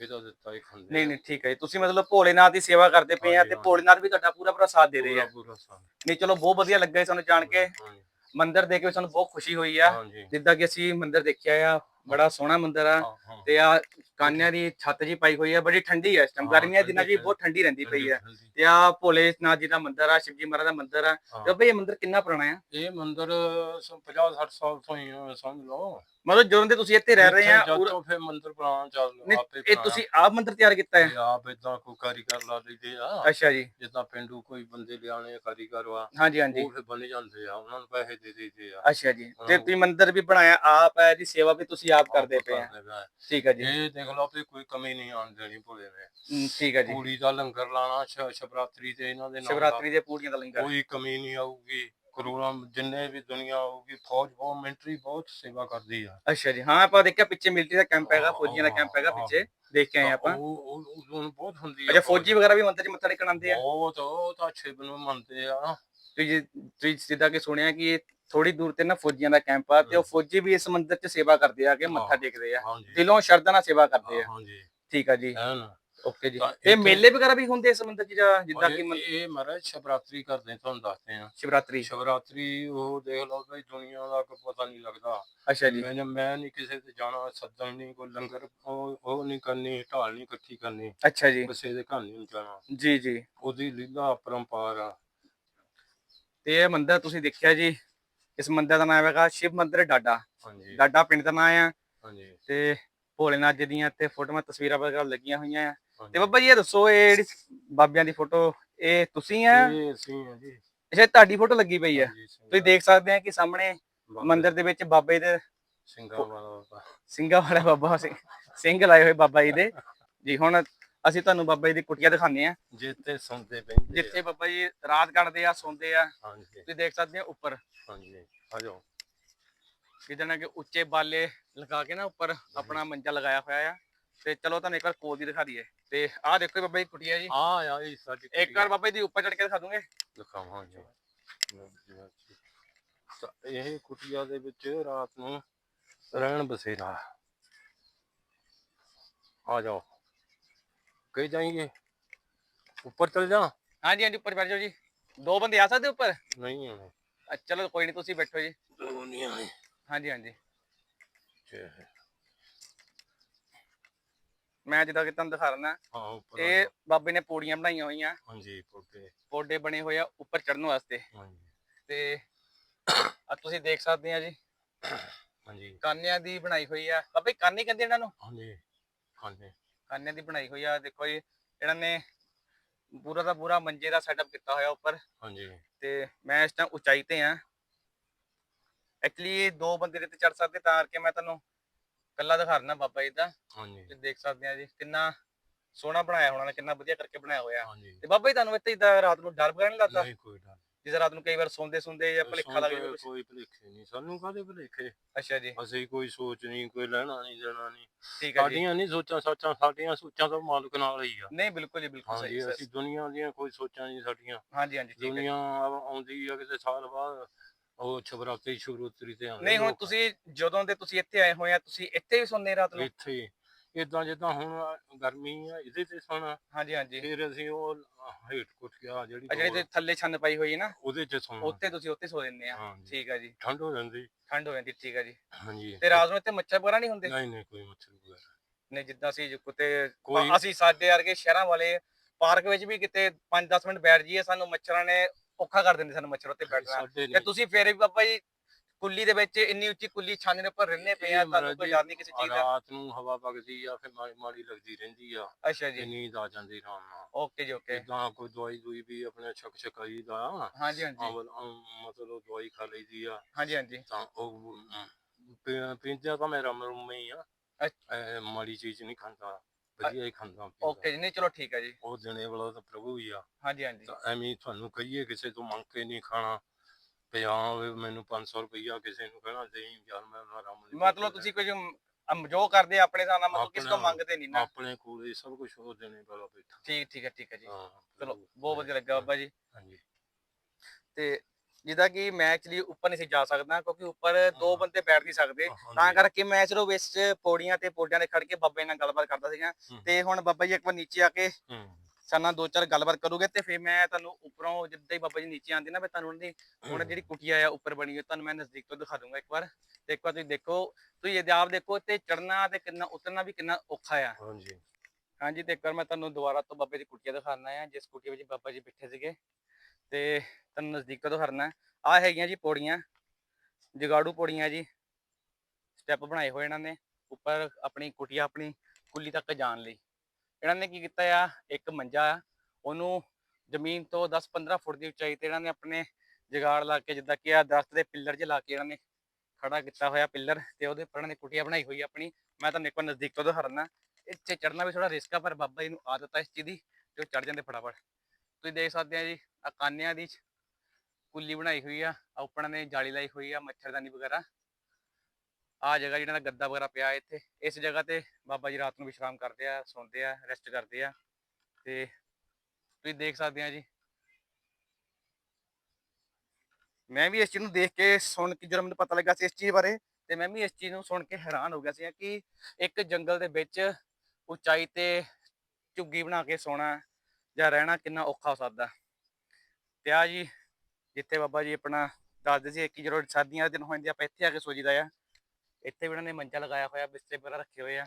ਇਹਦਾ ਦਿੱਤਾ ਹੀ ਖੰਦੇ ਨਹੀਂ ਨਹੀਂ ਠੀਕ ਹੈ। ਤੁਸੀਂ ਮਤਲਬ ਭੋਲੇਨਾਥ ਦੀ ਸੇਵਾ ਕਰਦੇ ਪਏ ਆ ਤੇ ਹਾਂਜੀ। ਭੋਲੇਨਾਥ ਵੀ ਤੁਹਾਡਾ ਪੂਰਾ ਪੂਰਾ ਸਾਥ ਦੇ ਰਹੇ ਆ ਪੂਰਾ ਸਾਥ ਨਹੀਂ ਚਲੋ ਬਹੁਤ ਵਧੀਆ ਲੱਗਾ ਸਾਨੂੰ ਜਾਣ ਕੇ ਮੰਦਿਰ ਦੇਖ ਕੇ ਸਾਨੂੰ ਬਹੁਤ ਖੁਸ਼ੀ ਹੋਈ ਆ ਜਿੱਦਾਂ ਕਿ ਅਸੀਂ ਮੰਦਿਰ ਦੇਖਿਆ ਆ ਬੜਾ ਸੋਹਣਾ ਮੰਦਿਰ ਆ। ਤੇ ਆ ਕਾਨਿਆਂ ਦੀ ਛੱਤ ਜੀ ਪਾਈ ਹੋਈ ਆ ਬੜੀ ਠੰਡੀ ਆ ਇਸ ਟਾਈਮ ਹਾਂ, ਗਰਮੀਆਂ ਦੇ ਦਿਨਾਂ 'ਚ ਵੀ ਬਹੁਤ ਠੰਡੀ ਰਹਿੰਦੀ ਪਈ ਆ। ਠੰਡੀ- ਤੇ ਆ ਭੋਲੇਨਾਥ ਜੀ ਦਾ ਮੰਦਿਰ ਆ ਸ਼ਿਵਜੀ ਮਹਾਰਾਜ ਦਾ ਮੰਦਿਰ ਆ। ਹਾਂ। ਤੇ ਬਈ ਇਹ ਮੰਦਿਰ ਕਿੰਨਾ ਪੁਰਾਣਾ ਆ? ਇਹ ਮੰਦਿਰ 50 60 ਸਾਲ ਤੋਂ ਹੀ ਆ, ਸਮਝ ਲਓ। ਮਤਲਬ ਜਦੋਂ ਦੇ ਤੁਸੀਂ ਇੱਥੇ ਰਹਿ ਰਹੇ ਆ ਉਰ- ਜਦੋਂ ਫਿਰ ਮੰਦਿਰ ਬਣਾਉਣ ਚੱਲ ਨਹੀਂ, ਆਪੇ ਇਹ ਤੁਸੀਂ ਆਪ ਮੰਦਿਰ ਤਿਆਰ ਕੀਤਾ ਹੈ? ਇਹ ਆਪ ਇਦਾਂ ਕੋਈ ਕਾਰੀਗਰ ਲਾ ਲਈਦੇ ਆ। ਅੱਛਾ ਜੀ। ਜਿੱਦਾਂ ਪਿੰਡੂ ਕੋਈ ਬੰਦੇ ਲਿਆਣੇ ਕਾਰੀਗਰ ਵਾ ਹਾਂਜੀ ਹਾਂਜੀ। ਉਹ ਫਿਰ ਬਣ ਜਾਂਦੇ ਆ ਉਹਨਾਂ ਨੂੰ ਪੈਸੇ ਦੇ ਦੇਈਦੇ ਆ। ਅੱਛਾ ਜੀ। ਤੇ ਹਾਂ। ਤੁਸੀਂ ਮੰਦਿਰ ਵੀ ਬਣਾਇਆ ਆਪ ਹੈ ਦੀ ਸੇਵਾ ਵੀ ਤੁਸੀਂ ਆਪ ਕਰਦੇ ਪਏ ਆ। ਠੀਕ ਹੈ ਜੀ। ਇਹ ਦੇਖ ਲਓ ਵੀ ਕੋਈ ਕਮੀ ਨਹੀਂ ਆਉਣ ਦੇਣੀ ਭੋਲੇ ਨੇ। ਹਮ, ਠੀਕ ਹੈ ਜੀ। ਪੂੜੀ ਦਾ ਲੰਗਰ ਲਾਣਾ ਸ਼- ਸ਼ਿਵਰਾਤਰੀ ਤੇ ਇਹਨਾਂ ਦੇ ਨਾਲ ਸ਼ਿਵਰਾਤਰੀ ਦੇ ਪੂੜੀਆਂ ਦਾ ਲੰਗਰ। ਕੋਈ ਕਮੀ ਨਹੀਂ ਆਊਗੀ। ਕਰੋਨਾ ਜਿੰਨੇ ਵੀ ਦੁਨੀਆ ਆਊਗੀ ਫੌਜ ਬਹੁਤ ਮਿਲਟਰੀ ਬਹੁਤ ਸੇਵਾ ਕਰਦੀ ਆ। ਅੱਛਾ ਜੀ ਹਾਂ ਆਪਾਂ ਦੇਖਿਆ ਪਿੱਛੇ ਮਿਲਟਰੀ ਦਾ ਕੈਂਪ ਹੈਗਾ ਫੌਜੀਆਂ ਦਾ ਕੈਂਪ ਹੈਗਾ ਪਿੱਛੇ ਦੇਖ ਕੇ ਆਏ ਆਪਾਂ। ਉਹ ਉਹ ਉਹ ਬਹੁਤ ਹੁੰਦੀ ਅੱਛਾ ਫੌਜੀ। ਵਗੈਰਾ ਵੀ ਮੰਦਿਰ 'ਚ ਮੱਥਾ ਟੇਕਣ ਆਉਂਦੇ ਆ। ਬਹੁਤ ਉਹ ਤਾਂ ਛਿਬ ਨੂੰ ਮੰਨਦੇ ਆ। ਤੁਸੀਂ ਤੁਸੀਂ ਸਿੱਧਾ ਕਿ ਸੁਣਿਆ ਕਿ ਥੋੜੀ ਦੂਰ ਤੇ ਨਾ ਫੌਜੀਆਂ ਦਾ ਕੈਂਪ ਆ ਤੇ ਉਹ ਫੌਜੀ ਵੀ ਇਸ ਮੰਦਿਰ 'ਚ ਸੇਵਾ ਕਰਦੇ ਆ ਕਿ ਮੱਥਾ। ਟੇਕਦੇ ਆ। ਦਿਲੋਂ ਸ਼ਰਧਾ ਨਾਲ ਸੇਵਾ ਕਰਦੇ ਆ। ਹਾਂਜੀ ਠੀਕ ਆ ਜੀ। ਓਕੇ ਜੀ। ਇਹ ਮੇਲੇ ਵਗੈਰਾ ਵੀ ਹੁੰਦੇ ਇਸ ਮੰਦਿਰ 'ਚ ਜਾਂ ਜਿੱਦਾਂ ਕਿ ਇਹ ਮਹਾਰਾਜ ਸ਼ਿਵਰਾਤਰੀ ਕਰਦੇ ਤੁਹਾਨੂੰ ਦੱਸਦੇ ਆ। ਸ਼ਿਵਰਾਤਰੀ। ਸ਼ਿਵਰਾਤਰੀ ਉਹ ਦੇਖ ਲਓ ਵੀ ਦੁਨੀਆ ਦਾ ਕੋਈ ਪਤਾ ਨਹੀਂ ਲੱਗਦਾ। ਅੱਛਾ ਜੀ। ਮੈਂ ਮੈਂ ਨਹੀਂ ਕਿਸੇ ਤੇ ਜਾਣਾ ਸੱਦਣ ਨਹੀਂ ਕੋਈ ਲੰਗਰ ਉਹ ਉਹ ਨਹੀਂ ਕਰਨੀ ਢਾਲ ਨਹੀਂ ਇਕੱਠੀ ਕਰਨੀ। ਅੱਛਾ ਜੀ। ਕਿਸੇ ਦੇ ਘਰ ਨਹੀਂ ਜਾਣਾ। ਜੀ ਜੀ। ਉਹਦੀ ਲੀਲਾ ਅਪਰੰਪਾਰ ਆ ਤੇ ਇਹ ਮੰਦਿਰ ਤੁਸੀਂ ਦੇਖਿਆ ਜੀ ਇਸ ਮੰਦਿਰ ਦਾ ਨਾਮ ਹੈਗਾ ਸ਼ਿਵ ਮੰਦਿਰ ਡਾਡਾ। ਹਾਂਜੀ। ਡਾਡਾ ਪਿੰਡ ਦਾ ਨਾਮ ਆ। ਹਾਂਜੀ। ਤੇ ਭੋਲੇਨਾਥ ਜੀ ਦੀਆਂ ਇੱਥੇ ਫੋਟੋਆਂ ਤਸਵੀਰਾਂ ਵਗੈਰਾ ਲੱਗੀਆਂ ਹੋਈਆਂ ਆ। ਤੇ ਬੱਬਾ ਜੀ ਇਹ ਦੱਸੋ ਇਹ ਜਿਹੜੀ ਬਾਬਿਆਂ ਦੀ ਫੋਟੋ ਇਹ ਤੁਸੀਂ ਆ? ਇਹ ਅਸੀਂ ਆ ਜੀ। ਅੱਛਾ ਤੁਹਾਡੀ ਫੋਟੋ ਲੱਗੀ ਪਈ ਆ। ਤੁਸੀਂ ਦੇਖ ਸਕਦੇ ਆ ਕਿ ਸਾਹਮਣੇ ਮੰਦਿਰ ਦੇ ਵਿੱਚ ਬਾਬੇ ਦੇ ਸਿੰਘਾਂ ਵਾਲਾ ਬਾਬਾ। ਸਿੰਘਾਂ ਵਾਲਾ ਬਾਬਾ ਸਿੰਘ ਲਾਏ ਹੋਏ ਬਾਬਾ ਜੀ ਦੇ। ਜੀ ਹੁਣ ਅਸੀਂ ਤੁਹਾਨੂੰ ਬਾਬਾ ਜੀ ਦੀ ਕੁਟੀਆ ਦਿਖਾਉਂਦੇ ਆ ਜਿੱਥੇ ਸੁਣਦੇ ਪੈਂਦੇ ਜਿੱਥੇ ਬਾਬਾ ਜੀ ਰਾਤ ਕੱਢਦੇ ਆ ਸੌਂਦੇ ਆ। ਹਾਂਜੀ। ਤੁਸੀਂ ਦੇਖ ਸਕਦੇ ਆ ਉੱਪਰ। ਹਾਂਜੀ ਆ ਜਾਓ। ਕਿਤੇ ਨਾ ਕਿ ਉੱਚੇ ਬਾਲੇ ਲਗਾ ਕੇ ਨਾ ਉੱਪਰ ਆਪਣਾ ਮੰਜਾ ਲਗਾਇਆ ਹੋਇਆ ਆ। ਤੇ ਚਲੋ ਤੁਹਾਨੂੰ ਇੱਕ ਵਾਰ ਕੋਲ ਦੀ ਦਿਖਾ ਦਈਏ। ਤੇ ਆਹ ਦੇਖੋ ਬਾਬਾ ਜੀ ਕੁਟੀਆ ਜੀ। ਆ ਆ ਇਹ ਸਾਡੀ ਇੱਕ ਵਾਰ ਬਾਬਾ ਜੀ ਦੀ ਉੱਪਰ ਚੜ ਕੇ ਦਿਖਾ ਦੂੰਗੇ। ਦਿਖਾਵਾਂਗੇ। ਇਹ ਕੁਟੀਆ ਦੇ ਵਿੱਚ ਰਾਤ ਨੂੰ ਰਹਿਣ ਬਸੇਰਾ। ਆ ਜਾਓ। ਕਹੀਂ ਜਾਏਂਗੇ? ਉੱਪਰ ਚਲ ਜਾ। ਹਾਂਜੀ ਹਾਂਜੀ ਉੱਪਰ ਬੈਠ ਜਾਓ ਜੀ। ਦੋ ਬੰਦੇ ਆ ਸਕਦੇ ਉੱਪਰ? ਨਹੀਂ ਆਉਣੇ ਅੱਛਾ, ਚਲੋ ਕੋਈ ਨਹੀਂ ਤੁਸੀਂ ਬੈਠੋ ਜੀ। ਦੋ ਨਹੀਂ ਆਣੇ ਹਾਂਜੀ ਹਾਂਜੀ। ਮੈਂ ਜਿੱਦਾਂ ਕਿ ਤੁਹਾਨੂੰ ਦਿਖਾ ਰਿਹਾ ਇਹ। ਬਾਬੇ ਨੇ ਪੌੜੀਆਂ ਬਣਾਈਆਂ ਹੋਈਆਂ। ਹਾਂਜੀ ਪੋਟੇ। ਪੌਡੇ ਬਣੇ ਹੋਏ ਆ ਉੱਪਰ ਚੜਨ ਵਾਸਤੇ। ਹਾਂਜੀ। ਤੇ ਆ ਤੁਸੀਂ ਦੇਖ ਸਕਦੇ ਆ ਜੀ। ਹਾਂਜੀ। ਕਾਨਿਆਂ ਦੀ ਬਣਾਈ ਹੋਈ ਆ। ਬਾਬੇ ਕਾਨੇ ਕਹਿੰਦੇ ਇਹਨਾਂ ਨੂੰ? ਹਾਂਜੀ ਹਾਂਜੀ ਕਾਨਿਆਂ ਦੀ ਬਣਾਈ ਹੋਈ ਆ। ਦੇਖੋ ਜੀ ਇਹਨਾਂ ਨੇ ਪੂਰਾ ਦਾ ਪੂਰਾ ਮੰਜੇ ਦਾ ਸੈਟਅਪ ਕੀਤਾ ਹੋਇਆ ਉੱਪਰ। ਹਾਂਜੀ। ਤੇ ਮੈਂ ਇਸ ਟਾਈਮ ਉਚਾਈ ਤੇ ਆ। ਐਕਚੁਅਲੀ ਦੋ ਬੰਦੇ ਦੇ ਤੇ ਚੜ ਸਕਦੇ ਤਾਂ ਕਰਕੇ ਮੈਂ ਤੁਹਾਨੂੰ ਕੱਲਾ ਦਿਖਾ ਰਿਹਾ ਬਾਬਾ ਜੀ ਦਾ। ਹਾਂਜੀ। ਤੇ ਦੇਖ ਸਕਦੇ ਆ ਜੀ ਕਿੰਨਾ ਸੋਹਣਾ ਬਣਾਇਆ ਨੇ ਕਿੰਨਾ ਵਧੀਆ ਕਰਕੇ ਬਣਾਇਆ ਹੋਇਆ। ਹਾਂਜੀ। ਤੇ ਬਾਬਾ ਜੀ ਤੁਹਾਨੂੰ ਇੱਥੇ ਇਦਾਂ ਰਾਤ ਨੂੰ ਡਰ ਵਗੈਰਾ ਨਹੀਂ ਲੱਗਦਾ? ਨਹੀਂ ਕੋਈ ਡਰ ਜਿਸ ਰਾਤ ਨੂੰ ਕਈ ਵਾਰ ਸੌਂਦੇ ਸੁੰਦੇ ਜਾਂ ਭਲੇਖਾ ਲੱਗ ਜਾਵੇ ਕੁਛ? ਕੋਈ ਭਲੇਖੇ ਨਹੀਂ। ਸਾਨੂੰ ਕਾਹਦੇ ਭਲੇਖੇ? ਅੱਛਾ ਜੀ। ਅਸੀਂ ਕੋਈ ਸੋਚ ਨਹੀਂ ਕੋਈ ਲੈਣਾ ਨਹੀਂ ਦੇਣਾ ਨਹੀਂ। ਠੀਕ ਹੈ ਜੀ। ਸਾਡੀਆਂ ਨਹੀਂ ਸੋਚਾਂ ਸੋਚਾਂ ਸਾਡੀਆਂ ਸੋਚਾਂ ਤਾਂ ਮਾਲਕ ਨਾਲ ਹੀ ਆ। ਨਹੀਂ ਬਿਲਕੁਲ ਜੀ ਬਿਲਕੁਲ ਸਹੀ ਹਾਂਜੀ। ਅਸੀਂ ਦੁਨੀਆ ਦੀਆਂ ਕੋਈ ਸੋਚਾਂ ਨਹੀਂ ਸਾਡੀਆਂ। ਹਾਂਜੀ ਹਾਂਜੀ ਠੀਕ ਹੈ ਜੀ। ਦੁਨੀਆ ਆਉ- ਆਉਂਦੀ ਆ ਕਿਤੇ ਸਾਲ ਬਾਅਦ ਉਹ ਛਬਰਾਤੇ ਸ਼ੁਰੂਤਰੀ ਤੇ ਆਉਂਦੇ ਨਹੀਂ ਹੁਣ ਲੋਕ। ਤੁਸੀਂ ਜਦੋਂ ਦੇ ਤੁਸੀਂ ਇੱਥੇ ਆਏ ਹੋਏ ਆ ਤੁਸੀਂ ਇੱਥੇ ਵੀ ਸੌਂਦੇ ਰਾਤ ਨੂੰ? ਇੱਥੇ ਇਦਾਂ ਜਿੱਦਾਂ ਹੁਣ ਗਰਮੀ ਆ ਇਹਦੇ ਤੇ ਸੌਣਾ। ਹਾਂਜੀ ਹਾਂਜੀ। ਫਿਰ ਅਸੀਂ ਉਹ ਹੇਠ ਕੁੱਟ ਗਿਆ ਜਿਹੜੀ ਆ ਜਿਹੜੇ door, ਤੇ ਥੱਲੇ ਛੰਨ ਪਾਈ ਹੋਈ ਹੈ ਨਾ? ਉਹਦੇ ਚ ਸੌਣਾ ਉੱਥੇ ਤੁਸੀਂ ਉੱਥੇ ਸੌ ਦਿੰਦੇ ਆ। ਹਾਂਜੀ। ਠੀਕ ਹੈ ਜੀ। ਠੰਡ ਹੋ ਜਾਂਦੀ। ਠੰਡ ਹੋ ਜਾਂਦੀ ਠੀਕ ਹੈ ਜੀ। ਹਾਂਜੀ। ਤੇ ਰਾਤ ਨੂੰ ਇੱਥੇ ਮੱਛਰ ਵਗੈਰਾ ਨਹੀਂ ਹੁੰਦੇ? ਨਹੀਂ ਨਹੀਂ ਕੋਈ ਮੱਛਰ ਵਗੈਰਾ। ਨਹੀਂ ਜਿੱਦਾਂ ਅਸੀਂ ਜੋ ਕਿਤੇ ਕੋਈ- ਅਸੀਂ ਸਾਡੇ ਵਰਗੇ ਸ਼ਹਿਰਾਂ ਵਾਲੇ ਪਾਰਕ ਵਿੱਚ ਵੀ ਕਿਤੇ 5-10 ਮਿੰਟ ਬੈਠ ਜਾਈਏ ਸਾਨੂੰ ਮੱਛਰਾਂ ਨੇ ਔਖਾ ਕਰ ਦਿੰਦੇ ਸਾਨੂੰ ਮੱਛਰ ਉੱਤੇ ਬੈਠਣਾ। ਸਾਡੇ ਤੇ ਨਹੀਂ ਤੁਸੀਂ ਫੇਰ ਵੀ ਬਾਬਾ ਜੀ ਕੁੱਲੀ ਦੇ ਵਿੱਚ ਇੰਨੀ ਉੱਚੀ ਕੁੱਲੀ ਛਾਨੇ ਦੇ ਉੱਪਰ ਰਹਿੰਦੇ ਪਏ ਆ ਤੁਹਾਨੂੰ ਕੋਈ ਯਾਦ ਨਹੀਂ ਕਿਸੇ ਚੀਜ਼ ਦਾ? ਰਾਤ ਨੂੰ ਹਵਾ ਵਗਦੀ ਆ ਫਿਰ ਮਾੜੀ ਮਾੜੀ ਲੱਗਦੀ ਰਹਿੰਦੀ ਆ। ਅੱਛਾ ਤੇ ਜੀ ਨੀਂਦ ਆ ਜਾਂਦੀ ਆਰਾਮ ਨਾਲ ਓਕੇ ਜੀ ਓਕੇ। ਇਦਾਂ ਕੋਈ ਦਵਾਈ ਦੂਈ ਵੀ ਆਪਣੇ ਛਕ ਛਕਾਈ ਦਾ ਹਾਂਜੀ ਹਾਂਜੀ। ਮਤਲਬ ਦਵਾਈ ਖਾ ਲਈਦੀ ਆ। ਹਾਂਜੀ ਹਾਂਜੀ। ਤਾਂ ਉਹ ਪੀਂਦਾ ਤਾਂ ਮੇਰਾ ਮਰੂਮ ਹੀ ਆ। ਅੱਛ- ਇਹ ਮਾੜੀ ਚੀਜ਼ ਨਹੀਂ ਖਾਂਦਾ ਵਧੀਆ ਹੀ ਖਾਂਦਾ ਪੀਂਦਾ। ਓਕੇ ਜੀ ਨਹੀਂ ਚਲੋ ਠੀਕ ਹੈ ਜੀ। ਉਹ ਦੇਣੇ ਵਾਲਾ ਤਾਂ ਪ੍ਰਭੂ ਹੀ ਆ। ਹਾਂਜੀ ਹਾਂਜੀ। ਤਾਂ ਐਵੇਂ ਹੀ ਤੁਹਾਨੂੰ ਕਹੀਏ ਕਿਸੇ ਤੋਂ ਮੰਗ ਕੇ ਨਹੀਂ ਖਾਣਾ। ਪਿਆ ਮੈਨੂੰ 500 ਰੁਪਈਆ ਕਿਸੇ ਨੂੰ ਕਹਿਣਾ ਦੇਈ ਯਾਰ ਮੈਂ ਆਰਾਮ ਨਾਲ ਮਤਲਬ ਤੁਸੀਂ ਕੁਝ ਅਮ ਜੋ ਕਰਦੇ ਆ ਆਪਣੇ ਹਿਸਾਬ ਨਾਲ ਮਤਲਬ ਕਿਸੇ ਤੋਂ ਆਪਣਾ- ਮੰਗਦੇ ਨਹੀਂ ਨਾ ਆਪਣੇ ਕੋਲ ਹੀ ਸਭ ਕੁਝ ਉਹ ਦੇਣੇ ਵਾਲਾ ਬੈਠਾ ਠੀਕ ਠੀਕ ਹੈ ਠੀਕ ਹੈ ਜੀ ਹਾਂ ਚਲੋ। ਬਹੁਤ ਵਧੀਆ ਲੱਗਾ ਬਾਬਾ ਜੀ ਹਾਂਜੀ ਤੇ ਜਿੱਦਾਂ ਕਿ ਮੈਂ ਐਕਚੁਅਲੀ ਉੱਪਰ ਨਹੀਂ ਸੀ ਜਾ ਸਕਦਾ ਕਿਉਂਕਿ ਉੱਪਰ ਦੋ ਹਾਂ। ਬੰਦੇ ਬੈਠ ਨਹੀਂ ਸਕਦੇ ਹਾਂਜੀ। ਤਾਂ ਕਰਕੇ ਮੈਂ ਸਿਰਫ ਵਿੱਚ ਪੌੜੀਆਂ ਤੇ ਪੌੜੀਆਂ ਦੇ ਖੜ ਕੇ ਬਾਬੇ ਨਾਲ ਗੱਲਬਾਤ ਕਰਦਾ ਸੀਗਾ ਹੂੰ। ਤੇ ਹੁਣ ਬਾਬਾ ਜੀ ਇੱਕ ਵਾਰ ਨੀਚੇ ਆ ਕੇ ਹੂੰ ਸਾਨਾ ਦੋ ਚਾਰ ਗੱਲਬਾਤ ਕਰੋਗੇ ਤੇ ਫਿਰ ਮੈਂ ਤੁਹਾਨੂੰ ਉੱਪਰੋਂ ਜਿੱਦਾਂ ਹੀ ਬਾਬਾ ਜੀ ਨੀਚੇ ਆਉਂਦੇ ਨਾ ਮੈਂ ਤੁਹਾਨੂੰ ਉਹਨਾਂ ਦੀ ਹੁਣ ਜਿਹੜੀ ਕੁਟੀਆ ਆ ਉੱਪਰ ਬਣੀ ਹੋਈ ਤੁਹਾਨੂੰ ਮੈਂ ਨਜ਼ਦੀਕ ਤੋਂ ਦਿਖਾ ਦੂੰਗਾ ਇੱਕ ਵਾਰ। ਤੇ ਇੱਕ ਵਾਰ ਤੁਸੀਂ ਦੇਖੋ ਤੁਸੀਂ ਇਹ ਆਪ ਦੇਖੋ ਤੇ ਚੜਨਾ ਤੇ ਕਿੰਨਾ ਉਤਰਨਾ ਵੀ ਕਿੰਨਾ ਔਖਾ ਆ। ਹਾਂਜੀ। ਹਾਂਜੀ ਤੇ ਇੱਕ ਵਾਰ ਮੈਂ ਤੁਹਾਨੂੰ ਦੁਬਾਰਾ ਤੋਂ ਬਾਬੇ ਦੀ ਕੁਟੀਆ ਦਿਖਾਣਾ ਆ ਜਿਸ ਕੁਟੀਆ ਵਿੱਚ ਬਾਬਾ ਜੀ ਬੈਠੇ ਸੀਗੇ। ਤੇ ਤੁਹਾਨੂੰ ਨਜ਼ਦੀਕ ਤੋਂ ਦਿਖਾਣਾ ਆ ਹੈਗੀਆਂ ਜੀ ਪੌੜੀਆਂ ਜਗਾੜੂ ਪੌੜੀਆਂ ਜੀ। ਸਟੈਪ ਬਣਾਏ ਹੋਏ ਇਹਨਾਂ ਨੇ ਉੱਪਰ ਆਪਣੀ ਕੁਟੀਆ ਆਪਣੀ ਕੁੱਲੀ ਤੱਕ ਜਾਣ ਲਈ। ਇਹਨਾਂ ਨੇ ਕੀ ਕੀਤਾ ਆ? ਇੱਕ ਮੰਜਾ ਆ, ਉਹਨੂੰ ਜ਼ਮੀਨ ਤੋਂ 10-15 ਫੁੱਟ ਦੀ ਉਚਾਈ ਤੇ ਇਹਨਾਂ ਨੇ ਆਪਣੇ ਜਗਾੜ ਲਾ ਕੇ, ਜਿੱਦਾਂ ਕਿ ਆ ਦਰਖਤ ਦੇ ਪਿੱਲਰ 'ਚ ਲਾ ਕੇ ਇਹਨਾਂ ਨੇ ਖੜਾ ਕੀਤਾ ਹੋਇਆ ਪਿੱਲਰ ਤੇ ਉਹਦੇ ਉੱਪਰ ਇਹਨਾਂ ਨੇ ਕੁਟੀਆ ਬਣਾਈ ਹੋਈ ਆ ਆਪਣੀ। ਮੈਂ ਤੁਹਾਨੂੰ ਇੱਕ ਵਾਰ ਨਜ਼ਦੀਕ ਤੋਂ ਦਿਖਾਣਾ ਇੱਥੇ ਚੜਨਾ ਵੀ ਥੋੜਾ ਰਿਸਕ ਆ, ਪਰ ਬਾਬਾ ਜੀ ਨੂੰ ਆਦਤ ਆ ਇਸ ਚੀਜ਼ ਦੀ ਤੇ ਉਹ ਚੜ ਜਾਂਦੇ ਫਟਾਫਟ। ਤੁਸੀਂ ਦੇਖ ਸਕਦੇ ਆ ਜੀ ਆ ਕਾਨਿਆਂ ਦੀ ਕੁੱਲੀ ਬਣਾਈ ਹੋਈ ਆ ਆ ਨੇ ਜਾਲੀ ਲਾਈ ਹੋਈ ਆ, ਮੱਛਰਦਾਨੀ ਵਗੈਰਾ। ਆ ਜਗ੍ਹਾ ਜਿਹਨਾਂ ਦਾ ਗੱਦਾ ਵਗੈਰਾ ਪਿਆ ਇੱਥੇ, ਇਸ ਜਗ੍ਹਾ ਤੇ ਬਾਬਾ ਜੀ ਰਾਤ ਨੂੰ ਵਿਸ਼ਰਾਮ ਕਰਦੇ ਆ, ਸੌਂਦੇ ਆ ਰੈਸਟ ਕਰਦੇ ਆ ਤੇ ਤੁਸੀਂ ਦੇਖ ਸਕਦੇ ਆ ਜੀ। ਮੈਂ ਵੀ ਇਸ ਚੀਜ਼ ਨੂੰ ਦੇਖ ਕੇ ਸੁਣ ਕੇ ਜਦੋਂ ਮੈਨੂੰ ਪਤਾ ਲੱਗਾ ਸੀ ਇਸ ਚੀਜ਼ ਬਾਰੇ, ਤੇ ਮੈਂ ਵੀ ਇਸ ਚੀਜ਼ ਨੂੰ ਸੁਣ ਕੇ ਹੈਰਾਨ ਹੋ ਗਿਆ ਸੀ ਕਿ ਇੱਕ ਜੰਗਲ ਦੇ ਵਿੱਚ ਉਚਾਈ ਤੇ ਝੁੱਗੀ ਬਣਾ ਕੇ ਸੋਣਾ ਜਾਂ ਰਹਿਣਾ ਕਿੰਨਾ ਔਖਾ ਹੋ ਸਕਦਾ। ਤੇ ਆ ਜੀ, ਜਿੱਥੇ ਬਾਬਾ ਜੀ ਆਪਣਾ ਦੱਸਦੇ ਸੀ ਕਿ ਜਦੋਂ ਸਰਦੀਆਂ ਦੇ ਦਿਨ ਹੋ ਜਾਂਦੇ ਆਪਾਂ ਇੱਥੇ ਆ ਕੇ ਸੋ ਜੀਦਾ ਆ ਇੱਥੇ ਵੀ ਇਹਨਾਂ ਨੇ ਮੰਜਾ ਲਗਾਇਆ ਹੋਇਆ ਬਿਸਤਰੇ ਵਗੈਰਾ ਰੱਖੇ ਹੋਏ ਆ।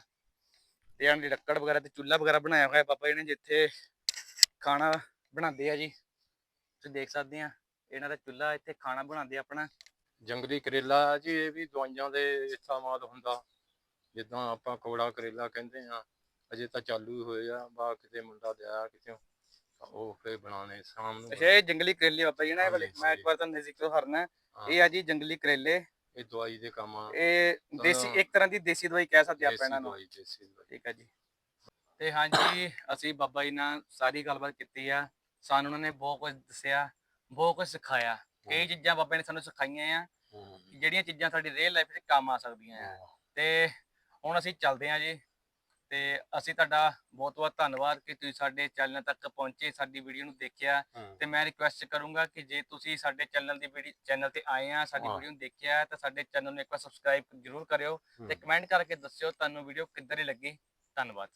ਤੇ ਇਹਨਾਂ ਦੀ ਲੱਕੜ ਵਗੈਰਾ ਤੇ ਚੁੱਲ੍ਹਾ ਵਗੈਰਾ ਬਣਾਇਆ ਹੋਇਆ ਬਾਬਾ ਜੀ ਨੇ ਜਿੱਥੇ ਖਾਣਾ ਬਣਾਉਂਦੇ ਆ ਜੀ। ਤੁਸੀਂ ਦੇਖ ਸਕਦੇ ਆ ਇਹਨਾਂ ਦਾ ਚੁੱਲ੍ਹਾ ਇੱਥੇ ਖਾਣਾ ਬਣਾਉਂਦੇ ਆਪਣਾ। ਜੰਗਲੀ ਕਰੇਲਾ ਜੀ ਇਹ ਵੀ ਦਵਾਈਆਂ ਦੇ ਇਸਤੇਮਾਲ ਹੁੰਦਾ। ਜਿੱਦਾਂ ਆਪਾਂ ਕੋੜਾ ਕਰੇਲਾ ਕਹਿੰਦੇ ਆ ਅਜੇ ਤਾਂ ਚਾਲੂ ਹੋਏ ਆ ਬਾ ਕਿਤੇ ਮੁੰਡਾ ਦਿਆ ਕਿਤੇ ਉਹ ਫੇਰ ਬਣਾਉਣੇ ਸ਼ਾਮ ਨੂੰ। ਅੱਛਾ ਇਹ ਜੰਗਲੀ ਕਰੇਲੇ ਬਾਬਾ ਜੀ ਨੇ ਇਹ ਵਾਲੇ। ਮੈਂ ਇੱਕ। ਵਾਰ ਤੁਹਾਨੂੰ ਹਰਨਾ। ਹਾਂ, ਇਹ ਆ ਜੀ ਜੰਗਲੀ ਕਰੇਲੇ। ਇਹ ਦਵਾਈ ਦੇ ਕੰਮ ਆ। ਇਹ ਦੇਸੀ। ਇੱਕ ਤਰ੍ਹਾਂ ਦੀ ਦੇਸੀ ਦਵਾਈ ਕਹਿ ਸਕਦੇ ਆਪਾਂ ਇਹਨਾਂ ਨੂੰ। ਦਵਾਈ ਦੇਸੀ ਦਵਾਈ। ਠੀਕ ਹੈ ਜੀ। ਤੇ ਹਾਂਜੀ ਅਸੀਂ ਬਾਬਾ ਜੀ ਨਾਲ ਸਾਰੀ ਗੱਲਬਾਤ ਕੀਤੀ ਆ। ਸਾਨੂੰ ਉਹਨਾਂ ਨੇ ਬਹੁਤ ਕੁਝ ਦੱਸਿਆ ਬਹੁਤ ਕੁਝ ਸਿਖਾਇਆ। ਕਈ ਚੀਜ਼ਾਂ ਬਾਬਾ ਨੇ ਸਾਨੂੰ ਸਿਖਾਈਆਂ ਆ ਜਿਹੜੀਆਂ ਚੀਜ਼ਾਂ ਸਾਡੀ ਰੀਅਲ ਲਾਈਫ 'ਚ ਕੰਮ ਆ ਸਕਦੀਆਂ ਆ। ਤੇ ਹੁਣ ਅਸੀਂ ਚੱਲਦੇ ਹਾਂ ਜੀ। ਤੇ ਅਸੀਂ ਤੁਹਾਡਾ ਬਹੁਤ ਬਹੁਤ ਧੰਨਵਾਦ ਕਿ ਤੁਸੀਂ ਸਾਡੇ ਚੈਨਲ ਤੱਕ ਪਹੁੰਚੇ ਸਾਡੀ ਵੀਡੀਓ ਨੂੰ ਦੇਖਿਆ। ਤੇ ਮੈਂ ਰਿਕੁਐਸਟ ਕਰੂੰਗਾ ਕਿ ਜੇ ਤੁਸੀਂ ਸਾਡੇ ਚੈਨਲ ਦੀ ਵੀਡੀਓ ਚੈਨਲ ਤੇ ਆਏ ਆ ਸਾਡੀ। ਵੀਡੀਓ ਨੂੰ ਦੇਖਿਆ ਤਾਂ ਸਾਡੇ ਚੈਨਲ ਨੂੰ ਇੱਕ ਵਾਰ ਸਬਸਕ੍ਰਾਈਬ ਜ਼ਰੂਰ ਕਰਿਓ ਤੇ। ਕਮੈਂਟ ਕਰਕੇ ਦੱਸਿਓ ਤੁਹਾਨੂੰ ਵੀਡੀਓ ਕਿੱਦਾਂ ਦੀ ਲੱਗੀ ਧੰਨਵਾਦ